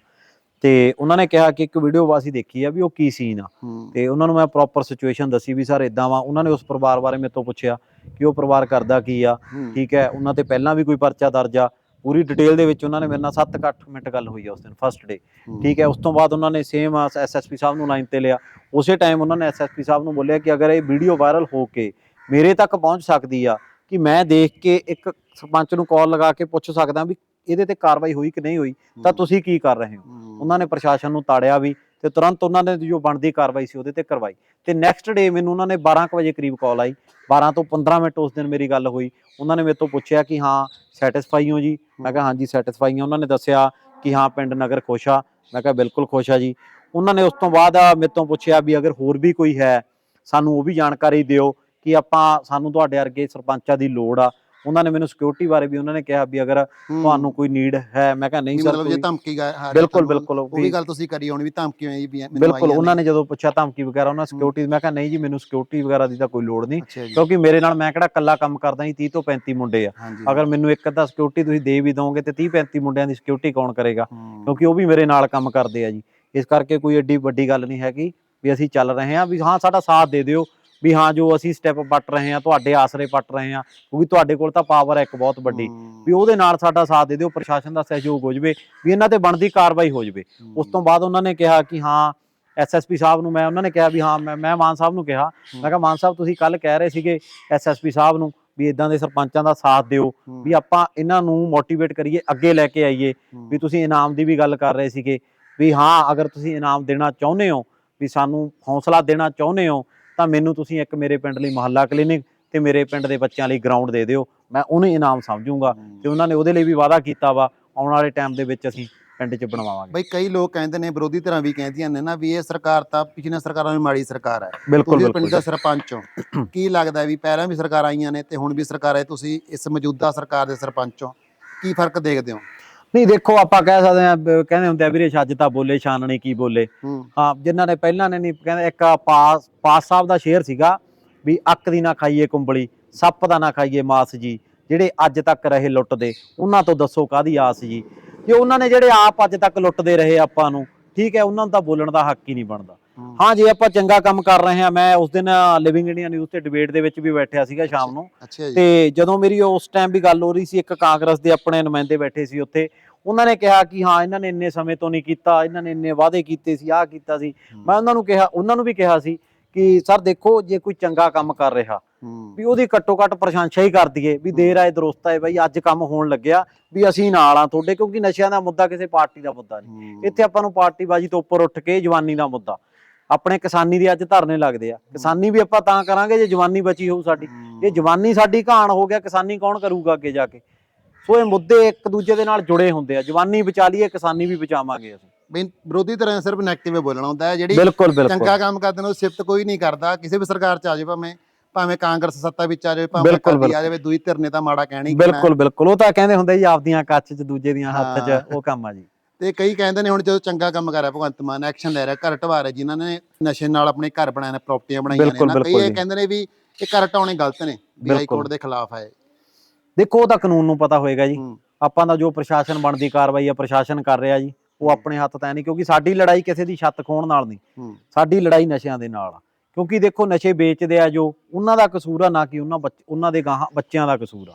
ਤੇ ਉਹਨਾਂ ਨੇ ਕਿਹਾ ਕਿ ਇੱਕ ਵੀਡੀਓ ਅਸੀਂ ਦੇਖੀ ਆ ਵੀ ਉਹ ਕੀ ਸੀਨ ਆ। ਤੇ ਉਹਨਾਂ ਨੂੰ ਮੈਂ ਪ੍ਰੋਪਰ ਸਿਚੁਏਸ਼ਨ ਦੱਸੀ ਵੀ ਸਰ ਇਦਾਂ ਵਾ। ਉਹਨਾਂ ਨੇ ਉਸ ਪਰਿਵਾਰ ਬਾਰੇ ਮੇਰੇ ਤੋਂ ਪੁੱਛਿਆ ਕਿ ਉਹ ਪਰਿਵਾਰ ਕਰਦਾ ਕੀ ਆ। ਠੀਕ ਹੈ ਉਹਨਾਂ ਤੇ ਪਹਿਲਾਂ ਵੀ ਕੋਈ ਪਰਚਾ ਦਰਜ ਆ। ਪੂਰੀ ਡਿਟੇਲ ਦੇ ਵਿੱਚ ਉਹਨਾਂ ਨੇ ਮੇਰੇ ਨਾਲ 7-8 ਮਿੰਟ ਗੱਲ ਹੋਈ ਆ ਉਸ ਦਿਨ ਫਸਟ ਡੇ। ਠੀਕ ਹੈ ਉਸ ਤੋਂ ਬਾਅਦ ਉਹਨਾਂ ਨੇ ਸੇਮ ਐਸਐਸਪੀ ਸਾਹਿਬ ਨੂੰ ਲਾਈਨ ਤੇ ਲਿਆ ਉਸੇ ਟਾਈਮ ਉਹਨਾਂ ਨੇ ਐਸਐਸਪੀ ਸਾਹਿਬ ਨੂੰ ਬੋਲਿਆ ਕਿ ਅਗਰ ਇਹ ਵੀਡੀਓ ਵਾਇਰਲ ਹੋ ਕੇ ਮੇਰੇ ਤੱਕ ਪਹੁੰਚ ਸਕਦੀ ਆ ਕਿ ਮੈਂ ਦੇਖ ਕੇ ਇੱਕ ਸਰਪੰਚ ਨੂੰ ਕਾਲ ਲਗਾ ਕੇ ਪੁੱਛ ਸਕਦਾ ਵੀ ਇਹਦੇ ਤੇ ਕਾਰਵਾਈ ਹੋਈ ਕਿ ਨਹੀਂ ਹੋਈ ਤਾਂ ਤੁਸੀਂ ਕੀ ਕਰ ਰਹੇ ਹੂੰ। ਉਹਨਾਂ ਨੇ ਪ੍ਰਸ਼ਾਸਨ ਨੂੰ ਤਾੜਿਆ ਵੀ ਤੇ ਤੁਰੰਤ ਉਹਨਾਂ ਨੇ ਜੋ ਬਣਦੀ ਕਾਰਵਾਈ ਸੀ ਉਹਦੇ ਤੇ ਕਰਵਾਈ। ਤੇ ਨੈਕਸਟ ਡੇ ਮੈਨੂੰ ਉਹਨਾਂ ਨੇ 12 ਕੁ ਵਜੇ ਕਰੀਬ ਕਾਲ ਆਈ। 12 ਤੋਂ 15 ਮਿੰਟ ਉਸ ਦਿਨ ਮੇਰੀ ਗੱਲ ਹੋਈ। ਉਹਨਾਂ ਨੇ ਮੇਰੇ ਤੋਂ ਪੁੱਛਿਆ ਕਿ ਹਾਂ ਸੈਟੀਸਫਾਈ ਹੋ ਜੀ? ਮੈਂ ਕਿਹਾ, ਹਾਂਜੀ ਸੈਟੀਸਫਾਈ ਹਾਂ। ਉਹਨਾਂ ਨੇ ਦੱਸਿਆ ਕਿ ਹਾਂ, ਪਿੰਡ ਨਗਰ ਖੁਸ਼ ਆ। ਮੈਂ ਕਿਹਾ, ਬਿਲਕੁਲ ਖੁਸ਼ ਆ ਜੀ। ਉਹਨਾਂ ਨੇ ਉਸ ਤੋਂ ਬਾਅਦ ਮੇਰੇ ਤੋਂ ਪੁੱਛਿਆ ਵੀ ਅਗਰ ਹੋਰ ਵੀ ਕੋਈ ਹੈ, ਸਾਨੂੰ ਉਹ ਵੀ ਜਾਣਕਾਰੀ ਦਿਓ ਕਿ ਆਪਾਂ, ਸਾਨੂੰ ਤੁਹਾਡੇ ਵਰਗੇ ਸਰਪੰਚਾਂ ਦੀ ਲੋੜ ਆ। ਉਹਨਾਂ ਨੇ ਮੈਨੂੰ ਸਿਕਿਉਰਿਟੀ ਬਾਰੇ ਵੀ ਉਹਨਾਂ ਨੇ ਕਿਹਾ ਵੀ ਅਗਰ। ਤੁਹਾਨੂੰ ਕੋਈ ਨੀਡ ਹੈ ਮੈਂ ਕਿਹਾ ਨਹੀਂ ਸਰ ਮਤਲਬ ਜੇ ਧਮਕੀ ਬਿਲਕੁਲ ਬਿਲਕੁਲ ਉਹ ਵੀ ਗੱਲ ਤੁਸੀਂ ਕਰੀ ਹੋਣੀ ਵੀ ਧਮਕੀ ਹੋਈ ਵੀ ਮੈਨੂੰ ਬਿਲਕੁਲ ਉਹਨਾਂ ਨੇ। ਜਦੋਂ ਪੁੱਛਿਆ ਧਮਕੀ ਵਗੈਰਾ ਉਹਨਾਂ ਸਿਕਿਉਰਿਟੀ ਮੈਂ ਕਿਹਾ ਨਹੀਂ ਜੀ ਮੈਨੂੰ ਸਿਕਿਉਰਿਟੀ ਵਗੈਰਾ ਦੀ ਤਾਂ ਕੋਈ ਲੋੜ ਨਹੀਂ ਕਿਉਂਕਿ ਮੇਰੇ ਨਾਲ ਮੈਂ ਕਿਹੜਾ ਇਕੱਲਾ ਕੰਮ ਕਰਦਾ ਜੀ 30 ਤੋਂ 35 ਮੁੰਡੇ ਆ। ਅਗਰ ਮੈਨੂੰ ਇੱਕ ਅੱਧਾ ਸਿਕਿਉਰਿਟੀ ਤੁਸੀਂ ਦੇ ਵੀ ਦੋਗੇ ਤੇ 30 35 ਮੁੰਡਿਆਂ ਦੀ ਸਿਕਿਉਰਿਟੀ ਕੌਣ ਕਰੇਗਾ। ਕਿਉਂਕਿ ਉਹ ਵੀ ਮੇਰੇ ਨਾਲ ਕੰਮ ਕਰਦੇ ਆ ਜੀ। ਇਸ ਕਰਕੇ ਕੋਈ ਏਡੀ ਵੱਡੀ ਗੱਲ ਨਹੀਂ ਹੈਗੀ ਵੀ ਅਸੀਂ ਚੱਲ ਰਹੇ ਹਾਂ ਵੀ ਹਾਂ ਸਾਡਾ ਸਾਥ ਦੇ ਦਿਓ ਵੀ ਹਾਂ ਜੋ ਅਸੀਂ ਸਟੈਪ ਪੱਟ ਰਹੇ ਹਾਂ ਤੁਹਾਡੇ ਆਸਰੇ ਪੱਟ ਰਹੇ ਹਾਂ ਕਿਉਂਕਿ ਤੁਹਾਡੇ ਕੋਲ ਤਾਂ ਪਾਵਰ ਹੈ ਇੱਕ ਬਹੁਤ ਵੱਡੀ। ਵੀ ਉਹਦੇ ਨਾਲ ਸਾਡਾ ਸਾਥ ਦੇ ਦਿਓ ਪ੍ਰਸ਼ਾਸਨ ਦਾ ਸਹਿਯੋਗ ਹੋ ਜਵੇ ਵੀ ਇਹਨਾਂ ਤੇ ਬਣਦੀ ਕਾਰਵਾਈ ਹੋ ਜਵੇ ਉਸ ਤੋਂ ਬਾਅਦ ਉਹਨਾਂ ਨੇ ਕਿਹਾ ਕਿ ਹਾਂ ਐਸਐਸਪੀ ਸਾਹਿਬ ਨੂੰ ਮੈਂ ਉਹਨਾਂ ਨੇ ਕਿਹਾ ਵੀ ਹਾਂ ਮੈਂ ਮੈਂ ਮਾਨ ਸਾਹਿਬ ਨੂੰ ਕਿਹਾ ਮੈਂ ਕਿਹਾ ਮਾਨ ਸਾਹਿਬ ਤੁਸੀਂ ਕੱਲ ਕਹਿ ਰਹੇ ਸੀਗੇ ਐਸਐਸਪੀ ਸਾਹਿਬ ਨੂੰ ਵੀ ਇਦਾਂ ਦੇ ਸਰਪੰਚਾਂ ਦਾ ਸਾਥ ਦਿਓ। ਵੀ ਆਪਾਂ ਇਹਨਾਂ ਨੂੰ ਮੋਟੀਵੇਟ ਕਰੀਏ ਅੱਗੇ ਲੈ ਕੇ ਆਈਏ। ਵੀ ਤੁਸੀਂ ਇਨਾਮ ਦੀ ਵੀ ਗੱਲ ਕਰ ਰਹੇ ਸੀਗੇ ਵੀ ਹਾਂ ਅਗਰ ਤੁਸੀਂ ਇਨਾਮ ਦੇਣਾ ਚਾਹੁੰਦੇ ਹੋ ਵੀ ਸਾਨੂੰ ਹੌਸਲਾ ਦੇਣਾ ਚਾਹੁੰਦੇ ਹੋ ਤਾਂ ਮੈਨੂੰ ਤੁਸੀਂ ਇੱਕ ਮੇਰੇ ਪਿੰਡ ਲਈ ਮਹੱਲਾ ਕਲੀਨਿਕ ਤੇ ਮੇਰੇ ਪਿੰਡ ਦੇ ਬੱਚਿਆਂ ਲਈ ਗਰਾਊਂਡ ਦੇ ਦਿਓ। ਮੈਂ ਉਹਨੂੰ ਇਨਾਮ ਸਮਝੂੰਗਾ ਤੇ ਉਹਨਾਂ ਨੇ ਉਹਦੇ ਲਈ ਵੀ ਵਾਅਦਾ ਕੀਤਾ ਵਾ ਆਉਣ ਵਾਲੇ ਟਾਈਮ ਦੇ ਵਿੱਚ ਅਸੀਂ ਪਿੰਡ 'ਚ ਬਣਵਾਵਾਂਗੇ। ਬਈ ਕਈ ਲੋਕ ਕਹਿੰਦੇ ਨੇ ਵਿਰੋਧੀ ਧਿਰਾਂ ਵੀ ਕਹਿੰਦੀਆਂ ਨੇ ਨਾ ਵੀ ਇਹ ਸਰਕਾਰ ਤਾਂ ਪਿਛਲੀਆਂ ਸਰਕਾਰਾਂ ਦੀ ਮਾੜੀ ਸਰਕਾਰ ਹੈ। ਬਿਲਕੁਲ ਤੁਸੀਂ ਪਿੰਡ ਦਾ ਸਰਪੰਚ ਹੋ ਕੀ ਲੱਗਦਾ ਵੀ ਪਹਿਲਾਂ ਵੀ ਸਰਕਾਰ ਆਈਆਂ ਨੇ ਤੇ ਹੁਣ ਵੀ ਸਰਕਾਰ ਹੈ ਤੁਸੀਂ ਇਸ ਮੌਜੂਦਾ ਸਰਕਾਰ ਦੇ ਸਰਪੰਚ ਹੋ ਕੀ ਫ਼ਰਕ ਦੇਖਦੇ ਹੋ? ਨਹੀਂ ਦੇਖੋ ਆਪਾਂ ਕਹਿ ਸਕਦੇ ਆ ਕਹਿੰਦੇ ਹੁੰਦੇ ਆ ਵੀਰੇ ਛੱਜ ਤਾਂ ਬੋਲੇ ਛਾਨਣੀ ਕੀ ਬੋਲੇ? ਹੂੰ। ਜਿਨ੍ਹਾਂ ਨੇ ਪਹਿਲਾਂ ਨੇ ਨਹੀਂ ਕਹਿੰਦੇ ਇੱਕ ਪਾਸ ਪਾਸ ਸਾਹਿਬ ਦਾ ਸ਼ੇਰ ਸੀਗਾ ਵੀ ਅੱਕ ਦੀ ਨਾ ਖਾਈਏ ਕੁੰਬਲੀ ਸੱਪ ਦਾ ਨਾ ਖਾਈਏ ਮਾਸ ਜੀ ਜਿਹੜੇ ਅੱਜ ਤੱਕ ਰਹੇ ਲੁੱਟਦੇ ਉਹਨਾਂ ਤੋਂ ਦੱਸੋ ਕਾਦੀ ਆਸ ਜੀ? ਜੇ ਉਹਨਾਂ ਨੇ ਜਿਹੜੇ ਆਪ ਅੱਜ ਤੱਕ ਲੁੱਟਦੇ ਰਹੇ ਆਪਾਂ ਨੂੰ ਠੀਕ ਹੈ ਉਹਨਾਂ ਨੂੰ ਤਾਂ ਬੋਲਣ ਦਾ ਹੱਕ ਹੀ ਨਹੀਂ ਬਣਦਾ। ਹੂੰ। ਜੇ ਆਪਾਂ ਚੰਗਾ ਕੰਮ ਕਰ ਰਹੇ ਹਾਂ ਮੈਂ ਉਸ ਦਿਨ ਲਿਵਿੰਗ ਇੰਡੀਆ ਨਿਊਜ਼ ਤੇ ਡਿਬੇਟ ਦੇ ਵਿੱਚ ਵੀ ਬੈਠਿਆ ਸੀਗਾ ਸ਼ਾਮ ਨੂੰ। ਤੇ ਜਦੋਂ ਮੇਰੀ ਉਸ ਟਾਈਮ ਵੀ ਗੱਲ ਹੋ ਰਹੀ ਸੀ ਇੱਕ ਕਾਂਗਰਸ ਦੇ ਆਪਣੇ ਨੁਮਾਇੰਦੇ ਬੈਠੇ ਸੀ ਉੱਥੇ ਉਹਨਾਂ ਨੇ ਕਿਹਾ ਕਿ ਹਾਂ ਇਹਨਾਂ ਨੇ ਇੰਨੇ ਸਮੇਂ ਤੋਂ ਨਹੀਂ ਕੀਤਾ ਇਹਨਾਂ ਨੇ ਇੰਨੇ ਵਾਅਦੇ ਕੀਤੇ ਸੀ ਆਹ ਕੀਤਾ ਸੀ। ਮੈਂ ਉਹਨਾਂ ਨੂੰ ਕਿਹਾ ਉਹਨਾਂ ਨੂੰ ਵੀ ਕਿਹਾ ਸੀ ਕਿ ਸਰ ਦੇਖੋ ਜੇ ਕੋਈ ਚੰਗਾ ਕੰਮ ਕਰ ਰਿਹਾ ਵੀ ਉਹਦੀ ਘੱਟੋ ਘੱਟ ਪ੍ਰਸ਼ੰਸਾ ਹੀ ਕਰ ਦਈਏ ਵੀ ਦੇਰ ਆਏ ਦਰੁਸਤ ਆਏ ਬਈ ਅੱਜ ਕੰਮ ਹੋਣ ਲੱਗਿਆ ਵੀ ਅਸੀਂ ਨਾਲ ਆ ਤੁਹਾਡੇ ਕਿਉਂਕਿ ਨਸ਼ਿਆਂ ਦਾ ਮੁੱਦਾ ਕਿਸੇ ਪਾਰਟੀ ਦਾ ਮੁੱਦਾ ਨਹੀਂ। ਇੱਥੇ ਆਪਾਂ ਨੂੰ ਪਾਰਟੀਬਾਜ਼ੀ ਤੋਂ ਉੱਪਰ ਉੱਠ ਕੇ ਜਵਾਨੀ ਦਾ ਮੁੱਦਾ। ਆਪਣੇ ਕਿਸਾਨੀ ਦੇ ਅੱਜ ਧਰਨੇ ਲੱਗਦੇ ਆ। ਕਿਸਾਨੀ ਵੀ ਆਪਾਂ ਤਾਂ ਕਰਾਂਗੇ ਜੇ ਜਵਾਨੀ ਬਚੀ ਹੋਊ ਸਾਡੀ। ਜੇ ਜਵਾਨੀ ਸਾਡੀ ਘਾਣ ਹੋ ਗਿਆ ਕਿਸਾਨੀ ਕੌਣ ਕਰੂਗਾ ਅੱਗੇ ਜਾ ਕੇ? ਸੋ ਇਹ ਮੁੱਦੇ ਇੱਕ ਦੂਜੇ ਦੇ ਨਾਲ ਜੁੜੇ ਹੁੰਦੇ ਆ। ਜਵਾਨੀ ਬਚਾ ਲਈਏ ਕਿਸਾਨੀ ਵੀ ਬਚਾਵਾਂਗੇ ਅਸੀਂ। ਬਈ ਵਿਰੋਧੀ ਧਿਰਾਂ ਸਿਰਫ ਨੈਗੇਟਿਵ ਬੋਲਣਾ ਹੁੰਦਾ ਹੈ ਜਿਹੜੀ ਚੰਗਾ ਕੰਮ ਕਰਦੇ ਨੇ ਉਹ ਸਿਫਤ ਕੋਈ ਨਹੀਂ ਕਰਦਾ। ਕਿਸੇ ਵੀ ਸਰਕਾਰ ਚ ਆ ਜਾਵੇ ਭਾਵੇਂ ਭਾਵੇਂ ਕਾਂਗਰਸ ਸੱਤਾ ਵਿੱਚ ਆ ਜਾਵੇ ਭਾਵੇਂ ਅਕਾਲੀ ਆ ਜਾਵੇ ਦੂਈ ਧਿਰ ਨੇ ਤਾਂ ਮਾੜਾ ਕਹਿਣਾ। ਬਿਲਕੁਲ ਬਿਲਕੁਲ। ਉਹ ਤਾਂ ਕਹਿੰਦੇ ਹੁੰਦੇ ਜੀ ਆਪਦੀਆਂ ਕੱਚ 'ਚ ਦੂਜੇ ਦੀਆਂ ਹੱਥ 'ਚ। ਉਹ ਕੰਮ ਆ ਜੀ। ਤੇ ਕਈ ਕਹਿੰਦੇ ਨੇ ਹੁਣ ਜਦੋਂ ਚੰਗਾ ਕੰਮ ਕਰ ਰਿਹਾ ਭਗਵੰਤ ਮਾਨ ਐਕਸ਼ਨ ਲੈ ਰਿਹਾ ਘਰ ਢਵਾ ਰਿਹਾ ਜਿਨ੍ਹਾਂ ਨੇ ਨਸ਼ੇ ਨਾਲ ਆਪਣੇ ਘਰ ਬਣਾਏ ਨੇ ਪ੍ਰਾਪਰਟੀਆਂ ਬਣਾਈਆਂ ਨੇ ਨਾ ਕਈ ਇਹ। ਕਹਿੰਦੇ ਨੇ ਵੀ ਇਹ ਘਰ ਢਾਉਣੇ ਗਲਤ ਨੇ ਵੀ ਹਾਈ। ਕੋਰਟ ਦੇ ਖਿਲਾਫ ਹੈ ਦੇਖੋ ਉਹ ਤਾਂ ਕਾਨੂੰਨ ਨੂੰ ਪਤਾ ਹੋਏਗਾ ਜੀ। ਆਪਾਂ ਦਾ ਜੋ ਪ੍ਰਸ਼ਾਸਨ ਬਣਦੀ ਕਾਰਵਾਈ ਆ ਪ੍ਰਸ਼ਾਸਨ ਕਰ ਰਿਹਾ ਜੀ ਉਹ ਆਪਣੇ ਹੱਥ ਤਾਂ ਨਹੀਂ ਕਿਉਂਕਿ ਸਾਡੀ ਲੜਾਈ ਕਿਸੇ ਦੀ ਛੱਤ ਖੋਣ ਨਾਲ ਨਹੀਂ। ਸਾਡੀ ਲੜਾਈ ਨਸ਼ਿਆਂ ਦੇ ਨਾਲ ਆ। ਕਿਉਂਕਿ ਦੇਖੋ ਨਸ਼ੇ ਵੇਚਦੇ ਆ ਜੋ ਉਹਨਾਂ ਦਾ ਕਸੂਰ ਆ ਨਾ ਕਿ ਉਹਨਾਂ ਉਹਨਾਂ ਦੇ ਗਾਹਾਂ ਬੱਚਿਆਂ ਦਾ ਕਸੂਰ ਆ।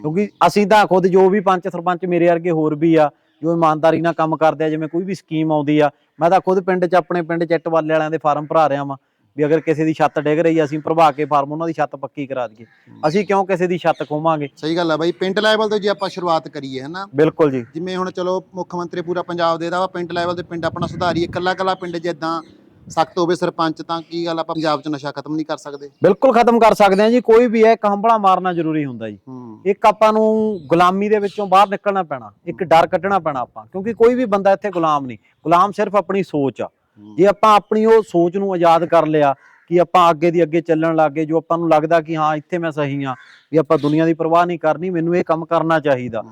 ਕਿਉਂਕਿ ਅਸੀਂ ਤਾਂ ਖੁਦ ਜੋ ਵੀ ਪੰਚ ਸਰਪੰਚ ਮੇਰੇ ਵਰਗੇ ਹੋਰ ਵੀ ਆ ਜੋ ਇਮਾਨਦਾਰੀ ਨਾਲ ਕੰਮ ਕਰਦੇ ਆ ਜਿਵੇਂ ਕੋਈ ਵੀ ਸਕੀਮ ਆਉਂਦੀ ਆ ਮੈਂ ਤਾਂ ਖੁਦ ਪਿੰਡ 'ਚ ਆਪਣੇ ਪਿੰਡ ਚੱਟ ਵਾਲੇ ਵਾਲਿਆਂ ਦੇ ਫਾਰਮ ਭਰਾ ਰਿਹਾ ਵਾਂ ਵੀ ਅਗਰ ਕਿਸੇ ਦੀ ਛੱਤ ਡਿੱਗ ਰਹੀ ਆ ਅਸੀਂ ਭਰਵਾ ਕੇ ਫਾਰਮ ਉਹਨਾਂ ਦੀ ਛੱਤ ਪੱਕੀ ਕਰਾ ਦਈਏ। ਅਸੀਂ ਕਿਉਂ ਕਿਸੇ ਦੀ ਛੱਤ ਖੋਵਾਂਗੇ? ਸਹੀ ਗੱਲ ਆ ਬਾਈ ਪਿੰਡ ਲੈਵਲ ਤੋਂ ਜੇ ਆਪਾਂ ਸ਼ੁਰੂਆਤ ਕਰੀਏ ਹਨਾ? ਬਿਲਕੁਲ ਜੀ। ਜਿਵੇਂ ਹੁਣ ਚਲੋ ਮੁੱਖ ਮੰਤਰੀ ਪੂਰਾ ਪੰਜਾਬ ਦੇ ਦਾ ਵਾ ਪਿੰਡ ਲੈਵਲ ਤੇ ਪਿੰਡ ਆਪਣਾ ਸੁਧਾਰੀਏ ਕੱਲਾ ਕੱਲਾ ਪਿੰਡ ਜਿੱਦਾਂ ਸਖਤ ਹੋਵੇ ਸਰਪੰਚ ਤਾਂ ਕੀ ਗੱਲ ਆਪਾਂ ਪੰਜਾਬ 'ਚ ਨਸ਼ਾ ਖਤਮ ਨਹੀਂ ਕਰ ਸਕਦੇ। ਬਿਲਕੁਲ ਖਤਮ ਕਰ ਸਕਦੇ ਹਾਂ ਜੀ ਕੋਈ ਵੀ ਹੈ ਇੱਕ ਹੰਬਲਾ ਮਾਰਨਾ ਜ਼ਰੂਰੀ ਹੁੰਦਾ ਜੀ। ਹੂੰ। ਇੱਕ ਆਪਾਂ ਨੂੰ ਗੁਲਾਮੀ ਦੇ ਵਿੱਚੋਂ ਬਾਹਰ ਨਿਕਲਣਾ ਪੈਣਾ ਇੱਕ ਡਰ ਕੱਢਣਾ ਪੈਣਾ ਆਪਾਂ ਕਿਉਂਕਿ ਕੋਈ ਵੀ ਬੰਦਾ ਇੱਥੇ ਗੁਲਾਮ ਨਹੀਂ। ਗੁਲਾਮ ਸਿਰਫ ਆਪਣੀ ਸੋਚ ਆ। ਜੇ ਆਪਾਂ ਆਪਣੀ ਉਹ ਸੋਚ ਨੂੰ ਆਜ਼ਾਦ ਕਰ ਲਿਆ ਕਿ ਆਪਾਂ ਅੱਗੇ ਦੀ ਅੱਗੇ ਚੱਲਣ ਲੱਗੇ ਜੋ ਆਪਾਂ ਨੂੰ ਲੱਗਦਾ ਕਿ ਹਾਂ ਇੱਥੇ ਮੈਂ ਸਹੀ ਹਾਂ ਵੀ ਆਪਾਂ ਦੁਨੀਆ ਦੀ ਪਰਵਾਹ ਨਹੀਂ ਕਰਨੀ ਮੈਨੂੰ ਇਹ ਕੰਮ ਕਰਨਾ ਚਾਹੀਦਾ।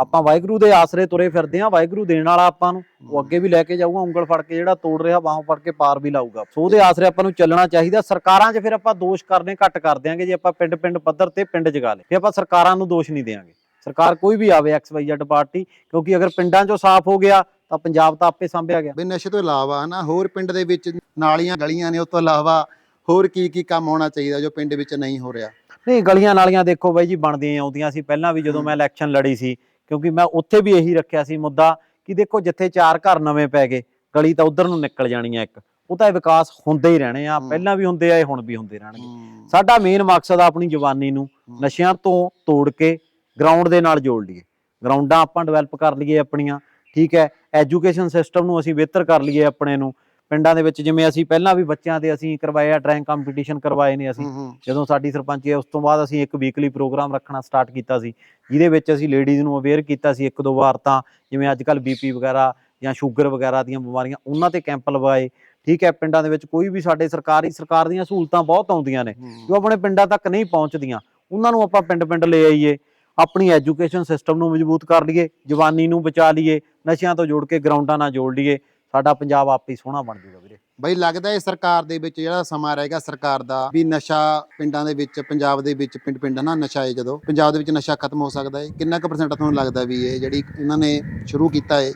ਆਪਾਂ ਵਾਹਿਗੁਰੂ ਦੇ ਆਸਰੇ ਤੁਰੇ ਫਿਰਦੇ ਹਾਂ ਵਾਹਿਗੁਰੂ ਦੇਣ ਵਾਲਾ ਆਪਾਂ ਨੂੰ ਉਹ ਅੱਗੇ ਵੀ ਲੈ ਕੇ ਜਾਊਗਾ ਉਂਗਲ ਫੜ ਕੇ ਜਿਹੜਾ ਤੋੜ ਰਿਹਾ ਬਾਹੋਂ ਫੜ ਕੇ ਪਾਰ ਵੀ ਲਾਊਗਾ। ਸੋ ਉਹਦੇ ਆਸਰੇ ਆਪਾਂ ਨੂੰ ਚੱਲਣਾ ਚਾਹੀਦਾ। ਸਰਕਾਰਾਂ 'ਚ ਫਿਰ ਆਪਾਂ ਦੋਸ਼ ਕਰਨੇ ਘੱਟ ਕਰ ਦਿਆਂਗੇ ਜੇ ਆਪਾਂ ਪਿੰਡ ਪਿੰਡ ਪੱਧਰ ਤੇ ਪਿੰਡ ਜਗਾ ਲੇ ਤੇ ਆਪਾਂ ਸਰਕਾਰਾਂ ਨੂੰ ਦੋਸ਼ ਨਹੀਂ ਦੇਵਾਂਗੇ ਸਰਕਾਰ ਕੋਈ ਵੀ ਆਵੇ ਐਕਸ ਵਾਈ ਜ਼ੈਡ ਪਾਰਟੀ ਕਿਉਂਕਿ ਅਗਰ ਪਿੰਡਾਂ 'ਚੋਂ ਸਾਫ਼ ਹੋ ਗਿਆ ਤਾਂ ਪੰਜਾਬ ਤਾਂ ਆਪੇ ਸੰਭਿਆ ਗਿਆ। ਨਸ਼ੇ ਤੋਂ ਇਲਾਵਾ ਹਨਾ ਹੋਰ ਪਿੰਡ ਦੇ ਵਿੱਚ ਨਾਲੀਆਂ ਗਲੀਆਂ ਨੇ ਉਸ ਤੋਂ ਇਲਾਵਾ ਹੋਰ ਕੀ ਕੀ ਕੰਮ ਹੋਣਾ ਚਾਹੀਦਾ ਜੋ ਪਿੰਡ ਵਿੱਚ ਨਹੀਂ ਹੋ ਰਿਹਾ? ਨਹੀਂ ਗਲੀਆਂ ਨਾਲੀਆਂ ਦੇਖੋ ਬਾਈ ਜੀ ਬਣਦੀਆਂ ਆਉਂਦੀਆਂ ਸੀ। ਪਹਿਲਾਂ ਵੀ ਜਦੋਂ ਮੈਂ ਇਲੈਕਸ਼ਨ ਲੜੀ ਸੀ ਕਿਉਂਕਿ ਮੈਂ ਉੱਥੇ ਵੀ ਇਹੀ ਰੱਖਿਆ ਸੀ ਮੁੱਦਾ ਕਿ ਦੇਖੋ ਜਿੱਥੇ ਚਾਰ ਘਰ ਨਵੇਂ ਪੈ ਗਏ ਗਲੀ ਤਾਂ ਉਧਰ ਨੂੰ ਨਿਕਲ ਜਾਣੀ ਆ ਇੱਕ। ਉਹ ਤਾਂ ਇਹ ਵਿਕਾਸ ਹੁੰਦੇ ਹੀ ਰਹਿਣੇ ਆ। ਪਹਿਲਾਂ ਵੀ ਹੁੰਦੇ ਆ ਇਹ ਹੁਣ ਵੀ ਹੁੰਦੇ ਰਹਿਣਗੇ। ਸਾਡਾ ਮੇਨ ਮਕਸਦ ਆ ਆਪਣੀ ਜਵਾਨੀ ਨੂੰ ਨਸ਼ਿਆਂ ਤੋਂ ਤੋੜ ਕੇ ਗਰਾਊਂਡ ਦੇ ਨਾਲ ਜੋੜ ਲਈਏ। ਗਰਾਊਂਡਾਂ ਆਪਾਂ ਡਿਵੈਲਪ ਕਰ ਲਈਏ ਆਪਣੀਆਂ ਠੀਕ ਹੈ। ਐਜੂਕੇਸ਼ਨ ਸਿਸਟਮ ਨੂੰ ਅਸੀਂ ਬਿਹਤਰ ਕਰ ਲਈਏ ਆਪਣੇ ਨੂੰ। ਪਿੰਡਾਂ ਦੇ ਵਿੱਚ ਜਿਵੇਂ ਅਸੀਂ ਪਹਿਲਾਂ ਵੀ ਬੱਚਿਆਂ ਦੇ ਅਸੀਂ ਕਰਵਾਏ ਆ ਡਰਾਇੰਗ ਕੰਪੀਟੀਸ਼ਨ ਕਰਵਾਏ ਨੇ ਅਸੀਂ। ਜਦੋਂ ਸਾਡੀ ਸਰਪੰਚੀ ਹੈ ਉਸ ਤੋਂ ਬਾਅਦ ਅਸੀਂ ਇੱਕ ਵੀਕਲੀ ਪ੍ਰੋਗਰਾਮ ਰੱਖਣਾ ਸਟਾਰਟ ਕੀਤਾ ਸੀ। ਜਿਹਦੇ ਵਿੱਚ ਅਸੀਂ ਲੇਡੀਜ਼ ਨੂੰ ਅਵੇਅਰ ਕੀਤਾ ਸੀ ਇੱਕ ਦੋ ਵਾਰ ਤਾਂ ਜਿਵੇਂ ਅੱਜ ਕੱਲ ਬੀਪੀ ਵਗੈਰਾ ਜਾਂ ਸ਼ੂਗਰ ਵਗੈਰਾ ਦੀਆਂ ਬਿਮਾਰੀਆਂ ਉਹਨਾਂ ਤੇ ਕੈਂਪ ਲਵਾਏ ਠੀਕ ਹੈ ਪਿੰਡਾਂ ਦੇ ਵਿੱਚ ਕੋਈ ਵੀ ਸਾਡੇ ਸਰਕਾਰੀ ਸਰਕਾਰ ਦੀਆਂ ਸਹੂਲਤਾਂ ਬਹੁਤ ਆਉਂਦੀਆਂ ਨੇ ਜੋ ਆਪਣੇ ਪਿੰਡਾਂ ਤੱਕ ਨਹੀਂ ਪਹੁੰਚਦੀਆਂ। ਉਹਨਾਂ ਨੂੰ ਆਪਾਂ ਪਿੰਡ ਪਿੰਡ ਲੈ ਆਈਏ ਆਪਣੀ ਐਜੂਕੇਸ਼ਨ ਸਿਸਟਮ ਨੂੰ ਮਜ਼ਬੂਤ ਕਰ ਲਈਏ ਜਵਾਨੀ ਨੂੰ ਬਚਾ ਲਈਏ ਨਸ਼ਿਆਂ ਤੋਂ ਜੋੜ ਕੇ ਗਰਾਊਂਡਾਂ ਨਾਲ ਜੋੜ ਲਈਏ। ਸਾਡਾ ਪੰਜਾਬ ਆਪੇ ਹੀ ਸੋਹਣਾ ਬਣ ਜਾਊਗਾ ਵੀਰੇ। ਬਈ ਲੱਗਦਾ ਹੈ ਸਰਕਾਰ ਦੇ ਵਿੱਚ ਜਿਹੜਾ ਸਮਾਂ ਰਹੇਗਾ ਸਰਕਾਰ ਦਾ ਵੀ ਨਸ਼ਾ ਪਿੰਡਾਂ ਦੇ ਵਿੱਚ ਪੰਜਾਬ ਦੇ ਵਿੱਚ ਪਿੰਡ ਪਿੰਡ ਨਾ ਨਸ਼ਾ ਹੈ ਜਦੋਂ। ਪੰਜਾਬ ਦੇ ਵਿੱਚ ਨਸ਼ਾ ਖਤਮ ਹੋ ਸਕਦਾ ਹੈ ਕਿੰਨਾ ਕੁ ਪਰਸੈਂਟ ਤੁਹਾਨੂੰ ਲੱਗਦਾ ਵੀ ਇਹ ਜਿਹੜੀ ਇਹਨਾਂ ਨੇ ਸ਼ੁਰੂ ਕੀਤਾ ਹੈ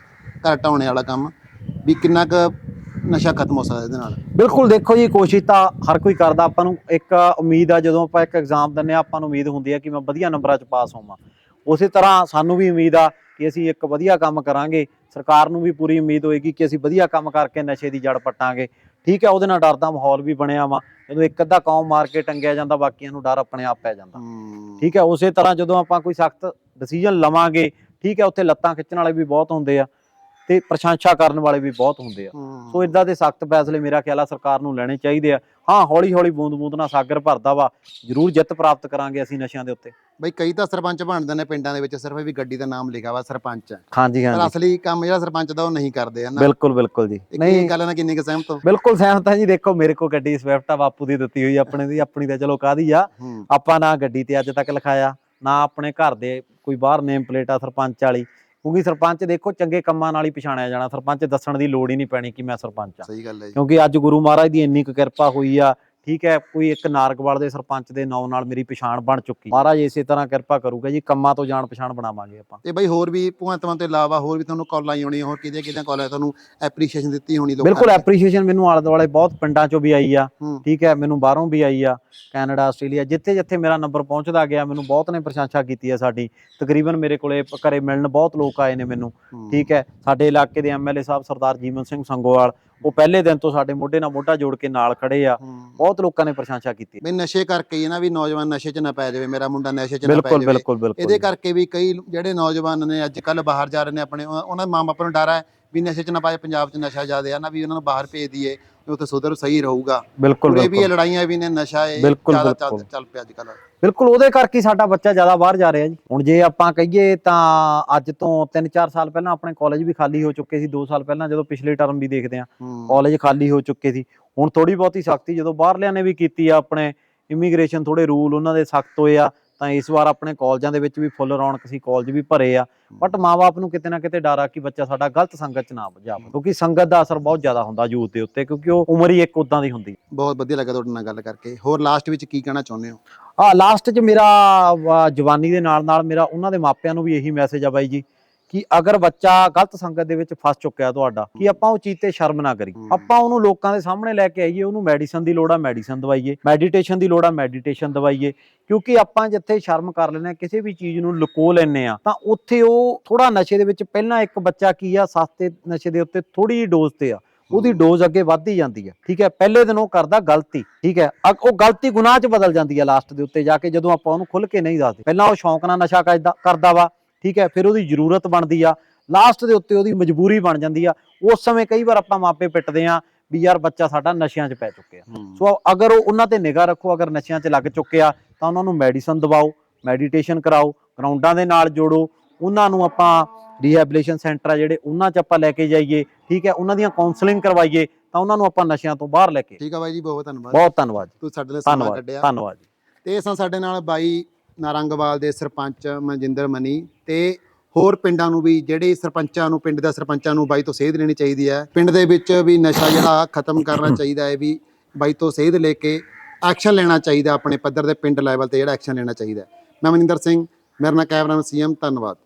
ਘਰ ਢਾਉਣੇ ਵਾਲਾ ਕੰਮ ਵੀ ਕਿੰਨਾ ਕੁ ਨਸ਼ਾ ਖਤਮ ਹੋ ਸਕਦਾ ਇਹਦੇ ਨਾਲ? ਬਿਲਕੁਲ ਦੇਖੋ ਜੀ ਕੋਸ਼ਿਸ਼ ਤਾਂ ਹਰ ਕੋਈ ਕਰਦਾ ਆਪਾਂ ਨੂੰ। ਇੱਕ ਉਮੀਦ ਆ ਜਦੋਂ ਆਪਾਂ ਇੱਕ ਐਗਜ਼ਾਮ ਦਿੰਨੇ ਆ ਆਪਾਂ ਨੂੰ ਉਮੀਦ ਹੁੰਦੀ ਆ ਕਿ ਮੈਂ ਵਧੀਆ ਨੰਬਰਾਂ 'ਚ ਪਾਸ ਹੋਵਾਂ। ਉਸੇ ਤਰ੍ਹਾਂ ਸਾਨੂੰ ਵੀ ਉਮੀਦ ਆ ਕਿ ਅਸੀਂ ਇੱਕ ਵਧੀਆ ਕੰਮ ਕਰਾਂਗੇ। ਸਰਕਾਰ ਨੂੰ ਵੀ ਪੂਰੀ ਉਮੀਦ ਹੋਏਗੀ ਕਿ ਅਸੀਂ ਵਧੀਆ ਕੰਮ ਕਰਕੇ ਨਸ਼ੇ ਦੀ ਜੜ ਪੱਟਾਂਗੇ। ਠੀਕ ਹੈ ਉਹਦੇ ਨਾਲ ਡਰ ਦਾ ਮਾਹੌਲ ਵੀ ਬਣਿਆ ਵਾ। ਜਦੋਂ ਇੱਕ ਅੱਧਾ ਕੌਮ ਮਾਰ ਕੇ ਟੰਗਿਆ ਜਾਂਦਾ ਬਾਕੀਆਂ ਨੂੰ ਡਰ ਆਪਣੇ ਆਪ ਪੈ ਜਾਂਦਾ। ਠੀਕ ਹੈ ਉਸੇ ਤਰ੍ਹਾਂ ਜਦੋਂ ਆਪਾਂ ਕੋਈ ਸਖਤ ਡਿਸੀਜਨ ਲਵਾਂਗੇ ਠੀਕ ਹੈ ਉੱਥੇ ਲੱਤਾਂ ਖਿੱਚਣ ਵਾਲੇ ਵੀ ਬਹੁਤ ਹੁੰਦੇ ਆ ਤੇ ਪ੍ਰਸ਼ੰਸਾ ਕਰਨ ਵਾਲੇ ਵੀ ਬਹੁਤ ਹੁੰਦੇ ਆ। ਸੋ ਇਦਾਂ ਦੇ ਸਖਤ ਫੈਸਲੇ ਮੇਰਾ ਖਿਆਲ ਆ ਸਰਕਾਰ ਨੂੰ ਲੈਣੇ ਚਾਹੀਦੇ ਆ। ਹਾਂ ਹੌਲੀ ਹੌਲੀ ਬੂੰਦ ਬੂੰਦ ਨਾਲ ਸਾਗਰ ਭਰਦਾ ਵਾ। ਜ਼ਰੂਰ ਜਿੱਤ ਪ੍ਰਾਪਤ ਕਰਾਂਗੇ ਅਸੀਂ ਨਸ਼ਿਆਂ ਦੇ ਉੱਤੇ। ਬਈ ਕਈ ਤਾਂ ਸਰਪੰਚ ਬਣਦੇ ਨੇ ਪਿੰਡਾਂ ਦੇ ਵਿੱਚ ਸਿਰਫ ਵੀ ਗੱਡੀ ਦਾ ਨਾਮ ਲਿਖਿਆ ਵਾ ਸਰਪੰਚ। ਹੈ ਹਾਂਜੀ ਪਰ ਹਾਂਜੀ। ਅਸਲੀ ਕੰਮ ਜਿਹੜਾ ਸਰਪੰਚ ਦਾ ਉਹ ਨਹੀਂ ਕਰਦੇ ਹਨ ਬਿਲਕੁਲ ਬਿਲਕੁਲ ਜੀ। ਨਹੀਂ ਨਹੀਂ। ਗੱਲ ਨਾਲ ਕਿੰਨੀ ਕੁ ਸਹਿਮਤ ਹੋ? ਬਿਲਕੁਲ ਸਹਿਮਤ ਹਾਂ ਜੀ। ਦੇਖੋ ਮੇਰੇ ਕੋਲ ਗੱਡੀ ਸਵਿਫਟ ਆ ਬਾਪੂ ਦੀ ਦਿੱਤੀ ਹੋਈ ਆਪਣੇ ਦੀ ਆਪਣੀ ਤਾਂ ਚਲੋ ਕਾਦੀ ਆ। ਹੂੰ। ਆਪਾਂ ਨਾ ਗੱਡੀ ਤੇ ਅੱਜ ਤੱਕ ਲਿਖਾਇਆ ਨਾ ਆਪਣੇ ਘਰ ਦੇ ਕੋਈ ਬਾਹਰ ਨੇਮ ਪਲੇਟ ਆ ਸਰਪੰਚ ਵਾਲੀ। ਕਿਉਂਕਿ ਸਰਪੰਚ ਦੇਖੋ ਚੰਗੇ ਕੰਮਾਂ ਨਾਲ ਹੀ ਪਛਾਣਿਆ ਜਾਣਾ। ਸਰਪੰਚ ਦੱਸਣ ਦੀ ਲੋੜ ਹੀ ਨਹੀਂ ਪੈਣੀ ਕਿ ਮੈਂ ਸਰਪੰਚ ਆ। ਸਹੀ ਗੱਲ ਹੈ ਜੀ। ਕਿਉਂਕਿ ਅੱਜ ਗੁਰੂ ਮਹਾਰਾਜ ਦੀ ਇੰਨੀ ਕੁ ਕਿਰਪਾ ਹੋਈ ਆ ਠੀਕ ਹੈ ਕੋਈ ਇੱਕ ਨਾਰਗਵਾਲ ਦੇ ਸਰਪੰਚ ਦੇ ਨਾਂ ਨਾਲ ਮੇਰੀ ਪਛਾਣ ਬਣ ਚੁੱਕੀ ਮਹਾਰਾਜ ਇਸੇ ਤਰ੍ਹਾਂ ਕਿਰਪਾ ਕਰੂਗਾ ਜੀ ਕੰਮਾਂ ਤੋਂ ਜਾਣ ਪਛਾਣ ਬਣਾਵਾਂਗੇ ਆਪਾਂ ਤੇ ਬਈ ਹੋਰ ਵੀ ਭਗਵੰਤ ਮਾਨ ਤੋਂ ਇਲਾਵਾ ਹੋਰ ਵੀ ਤੁਹਾਨੂੰ ਕਾਲਾਂ ਆਈ ਹੋਰ ਕਿਹਦੇ ਕਿਹਦੇ ਕਾਲਾਂ ਤੁਹਾਨੂੰ ਐਪਰੀਸ਼ੀਏਸ਼ਨ ਦਿੱਤੀ ਹੋਣੀ ਲੋਕਾਂ ਬਿਲਕੁਲ ਐਪਰੀਸ਼ੀਏਸ਼ਨ ਮੈਨੂੰ ਆਲੇ ਦੁਆਲੇ ਬਹੁਤ ਪਿੰਡਾਂ ਚੋਂ ਵੀ ਆਈ ਆ। ਠੀਕ ਹੈ ਮੈਨੂੰ ਬਾਹਰੋਂ ਵੀ ਆਈ ਆ ਕੈਨੇਡਾ ਆਸਟ੍ਰੇਲੀਆ ਜਿੱਥੇ ਜਿੱਥੇ ਮੇਰਾ ਨੰਬਰ ਪਹੁੰਚਦਾ ਗਿਆ ਮੈਨੂੰ ਬਹੁਤ ਨੇ ਪ੍ਰਸ਼ੰਸਾ ਕੀਤੀ ਆ ਸਾਡੀ ਤਕਰੀਬਨ ਮੇਰੇ ਕੋਲੇ ਘਰੇ ਮਿਲਣ ਬਹੁਤ ਲੋਕ ਆਏ ਨੇ ਮੈਨੂੰ। ਠੀਕ ਹੈ ਸਾਡੇ ਇਲਾਕੇ ਦੇ ਐਮਐਲਏ ਸਾਹਿਬ ਸਰਦਾਰ ਜੀਵਨ ਸਿੰਘ ਸੰਗੋਵਾਲ ਉਹ ਪਹਿਲੇ ਦਿਨ ਤੋਂ ਸਾਡੇ ਮੋਢੇ ਨਾਲ ਮੋਢਾ ਜੋੜ ਕੇ ਨਾਲ ਖੜੇ ਆ। ਬਹੁਤ ਲੋਕਾਂ ਨੇ ਪ੍ਰਸ਼ੰਸਾ ਕੀਤੀ। ਬਈ ਨਸ਼ੇ ਕਰਕੇ ਹੀ ਨਾ ਵੀ ਨੌਜਵਾਨ ਨਸ਼ੇ 'ਚ ਨਾ ਪੈ ਜਾਵੇ ਮੇਰਾ ਮੁੰਡਾ ਨਸ਼ੇ 'ਚ ਨਾ ਪੈ ਜਾਵੇ। ਬਿਲਕੁਲ ਬਿਲਕੁਲ। ਇਹਦੇ ਕਰਕੇ ਵੀ ਕਈ ਜਿਹੜੇ ਨੌਜਵਾਨ ਨੇ ਅੱਜ ਕੱਲ ਬਾਹਰ ਜਾ ਰਹੇ ਨੇ ਆਪਣੇ ਉਹਨਾਂ ਉਹਨਾਂ ਦੇ ਮਾਪੇ ਨੂੰ ਡਰ ਹੈ ਵੀ ਨਸ਼ੇ 'ਚ ਨਾ ਪਾਏ ਪੰਜਾਬ 'ਚ ਨਸ਼ਾ ਜ਼ਿਆਦਾ ਆ ਨਾ ਵੀ ਉਹਨਾਂ ਨੂੰ ਬਾਹਰ ਭੇਜ ਦਈਏ ਵੀ ਉੱਥੇ ਸੁਧਰ ਸਹੀ ਰਹੂਗਾ। ਬਿਲਕੁਲ ਵੀ ਇਹ ਬਿਲਕੁਲ। ਲੜਾਈਆਂ ਵੀ ਨੇ ਨਸ਼ਾ ਇਹ ਜ਼ਿਆਦਾ ਚੱਲ ਪਿਆ ਅੱਜ ਕੱਲ ਬਿਲਕੁਲ ਉਹਦੇ ਕਰਕੇ ਸਾਡਾ ਬੱਚਾ ਜ਼ਿਆਦਾ ਬਾਹਰ ਜਾ ਰਿਹਾ ਜੀ। ਹੁਣ ਜੇ ਆਪਾਂ ਕਹੀਏ ਤਾਂ ਅੱਜ ਤੋਂ 3-4 ਸਾਲ ਪਹਿਲਾਂ ਆਪਣੇ ਕਾਲਜ ਵੀ ਖਾਲੀ ਹੋ ਚੁੱਕੇ ਸੀ 2 ਸਾਲ ਪਹਿਲਾਂ ਜਦੋਂ ਪਿਛਲੇ ਟਰਮ ਵੀ ਦੇਖਦੇ ਆ ਕਾਲਜ ਖਾਲੀ ਹੋ ਚੁੱਕੇ ਸੀ। ਹੁਣ ਥੋੜੀ ਬਹੁਤੀ ਸਖਤੀ ਜਦੋਂ ਬਾਹਰਲਿਆਂ ਨੇ ਵੀ ਕੀਤੀ ਆ ਆਪਣੇ ਇਮੀਗ੍ਰੇਸ਼ਨ ਥੋੜੇ ਰੂਲ ਉਹਨਾਂ ਦੇ ਸਖਤ ਹੋਏ ਆ ਤਾਂ ਇਸ ਵਾਰ ਆਪਣੇ ਕਾਲਜਾਂ ਦੇ ਵਿੱਚ ਵੀ ਫੁੱਲ ਰੌਣਕ ਸੀ ਕਾਲਜ ਵੀ ਭਰੇ ਆ। ਬਟ ਮਾਪੇ ਨੂੰ ਕਿਤੇ ਨਾ ਕਿਤੇ ਡਰ ਆ ਕਿ ਬੱਚਾ ਸਾਡਾ ਗਲਤ ਸੰਗਤ ਚ ਨਾ ਜਾਵੇ ਕਿਉਂਕਿ ਸੰਗਤ ਦਾ ਅਸਰ ਬਹੁਤ ਜ਼ਿਆਦਾ ਹੁੰਦਾ ਯੂਥ ਦੇ ਉੱਤੇ ਕਿਉਂਕਿ ਉਹ ਉਮਰ ਹੀ ਇੱਕ ਉਦਾਂ ਦੀ ਹੁੰਦੀ। ਬਹੁਤ ਵਧੀਆ ਲੱਗਾ ਤੁਹਾਡੇ ਨਾਲ ਗੱਲ ਕਰਕੇ। ਹੋਰ ਲਾਸਟ ਵਿੱਚ ਕੀ ਕਹਿਣਾ ਚਾਹੁੰਦੇ ਹੋ? ਆ ਲਾਸਟ 'ਚ ਮੇਰਾ ਜਵਾਨੀ ਦੇ ਨਾਲ ਨਾਲ ਮੇਰਾ ਉਹਨਾਂ ਦੇ ਮਾਪਿਆਂ ਨੂੰ ਵੀ ਇਹੀ ਮੈਸੇਜ ਆ ਬਾਈ ਜੀ। ਕਿ ਅਗਰ ਬੱਚਾ ਗਲਤ ਸੰਗਤ ਦੇ ਵਿੱਚ ਫਸ ਚੁੱਕਿਆ ਤੁਹਾਡਾ ਕਿ ਆਪਾਂ ਉਹ ਚੀਜ਼ ਤੇ ਸ਼ਰਮ ਨਾ ਕਰੀ। ਆਪਾਂ ਉਹਨੂੰ ਲੋਕਾਂ ਦੇ ਸਾਹਮਣੇ ਲੈ ਕੇ ਆਈਏ ਉਹਨੂੰ ਮੈਡੀਸਨ ਦੀ ਲੋੜ ਆ ਮੈਡੀਸਨ ਦਵਾਈਏ ਮੈਡੀਟੇਸ਼ਨ ਦੀ ਲੋੜ ਆ ਮੈਡੀਟੇਸ਼ਨ ਦਵਾਈਏ ਕਿਉਂਕਿ ਆਪਾਂ ਜਿੱਥੇ ਸ਼ਰਮ ਕਰ ਲੈਂਦੇ ਹਾਂ ਕਿਸੇ ਵੀ ਚੀਜ਼ ਨੂੰ ਲੁਕੋ ਲੈਂਦੇ ਆ ਤਾਂ ਉੱਥੇ ਉਹ ਥੋੜਾ ਨਸ਼ੇ ਦੇ ਵਿੱਚ ਪਹਿਲਾਂ ਇੱਕ ਬੱਚਾ ਕੀ ਆ ਸਸਤੇ ਨਸ਼ੇ ਦੇ ਉੱਤੇ ਥੋੜੀ ਜਿਹੀ ਡੋਜ਼ ਤੇ ਆ ਉਹਦੀ ਡੋਜ਼ ਅੱਗੇ ਵੱਧਦੀ ਜਾਂਦੀ ਹੈ ਠੀਕ ਹੈ? ਪਹਿਲੇ ਦਿਨ ਉਹ ਕਰਦਾ ਗਲਤੀ ਠੀਕ ਹੈ? ਉਹ ਗਲਤੀ ਗੁਨਾਹ 'ਚ ਬਦਲ ਜਾਂਦੀ ਹੈ ਲਾਸਟ ਦੇ ਉੱਤੇ ਜਾ ਕੇ ਜਦੋਂ ਆਪਾਂ ਉਹਨੂੰ ਖੁੱਲ ਕੇ ਨਹੀਂ ਦੱਸਦੇ। ਪਹਿਲਾਂ ਉਹ ਸ਼ੌਂਕ ਨਾਲ ਨਸ਼ਾ ਕਰਦਾ ਕਰਦਾ ਵਾ ਠੀਕ ਹੈ ਫਿਰ ਉਹਦੀ ਜ਼ਰੂਰਤ ਬਣਦੀ ਆ ਲਾਸਟ ਦੇ ਉੱਤੇ ਉਹਦੀ ਮਜਬੂਰੀ ਬਣ ਜਾਂਦੀ ਆ। ਉਸ ਸਮੇਂ ਕਈ ਵਾਰ ਆਪਾਂ ਮਾਪੇ ਪਿੱਟਦੇ ਆ ਵੀ ਯਾਰ ਬੱਚਾ ਸਾਡਾ ਨਸ਼ਿਆਂ 'ਚ ਪੈ ਚੁੱਕਿਆ। ਸੋ ਅਗਰ ਉਹ ਉਹਨਾਂ ਤੇ ਨਿਗਾਹ ਰੱਖੋ ਅਗਰ ਨਸ਼ਿਆਂ 'ਚ ਲੱਗ ਚੁੱਕਿਆ ਤਾਂ ਉਹਨਾਂ ਨੂੰ ਮੈਡੀਸਨ ਦਵਾਓ ਮੈਡੀਟੇਸ਼ਨ ਕਰਾਓ ਗਰਾਊਂਡਾਂ ਦੇ ਨਾਲ ਜੋੜੋ। ਉਹਨਾਂ ਨੂੰ ਆਪਾਂ ਰੀਹੈਬਿਲਿਟੇਸ਼ਨ ਸੈਂਟਰ ਆ ਜਿਹੜੇ ਉਹਨਾਂ 'ਚ ਆਪਾਂ ਲੈ ਕੇ ਜਾਈਏ ਠੀਕ ਹੈ ਉਹਨਾਂ ਦੀਆਂ ਕਾਉਂਸਲਿੰਗ ਕਰਵਾਈਏ ਤਾਂ ਉਹਨਾਂ ਨੂੰ ਆਪਾਂ ਨਸ਼ਿਆਂ ਤੋਂ ਬਾਹਰ ਲੈ ਕੇ ਠੀਕ ਆ ਬਾਈ ਜੀ ਬਹੁਤ ਧੰਨਵਾਦ। ਬਹੁਤ ਧੰਨਵਾਦ ਜੀ, ਤੂੰ ਸਾਡੇ ਲਈ ਸਮਾਂ ਕੱਢਿਆ। ਧੰਨਵਾਦ ਜੀ। ਤੇ ਇਸ ਨਾਲ ਸਾਡੇ ਨਾਲ ਬਾਈ ਨਾਰੰਗਵਾਲ ਦੇ ਸਰਪੰਚ ਮਨਜਿੰਦਰ ਮਨੀ ਤੇ ਹੋਰ ਪਿੰਡਾਂ ਨੂੰ ਵੀ ਜਿਹੜੇ ਸਰਪੰਚਾਂ ਨੂੰ, ਪਿੰਡ ਦਾ ਸਰਪੰਚਾਂ ਨੂੰ ਬਾਈ ਤੋਂ ਸੇਧ ਲੈਣੀ ਚਾਹੀਦੀ ਹੈ। ਪਿੰਡ ਦੇ ਵਿੱਚ ਵੀ ਨਸ਼ਾ ਜਿਹੜਾ ਖਤਮ ਕਰਨਾ ਚਾਹੀਦਾ ਹੈ ਵੀ ਬਾਈ ਤੋਂ ਸੇਧ ਲੈ ਕੇ ਐਕਸ਼ਨ ਲੈਣਾ ਚਾਹੀਦਾ ਆਪਣੇ ਪੱਧਰ ਦੇ ਪਿੰਡ ਲੈਵਲ ਤੇ ਜਿਹੜਾ ਐਕਸ਼ਨ ਲੈਣਾ ਚਾਹੀਦਾ ਮੈਂ ਮਨਿੰਦਰ ਸਿੰਘ, ਮੇਰਾ ਨਾਮ ਕੈਮਰਾਮੈਨ ਸੀਐਮ ਧੰਨਵਾਦ।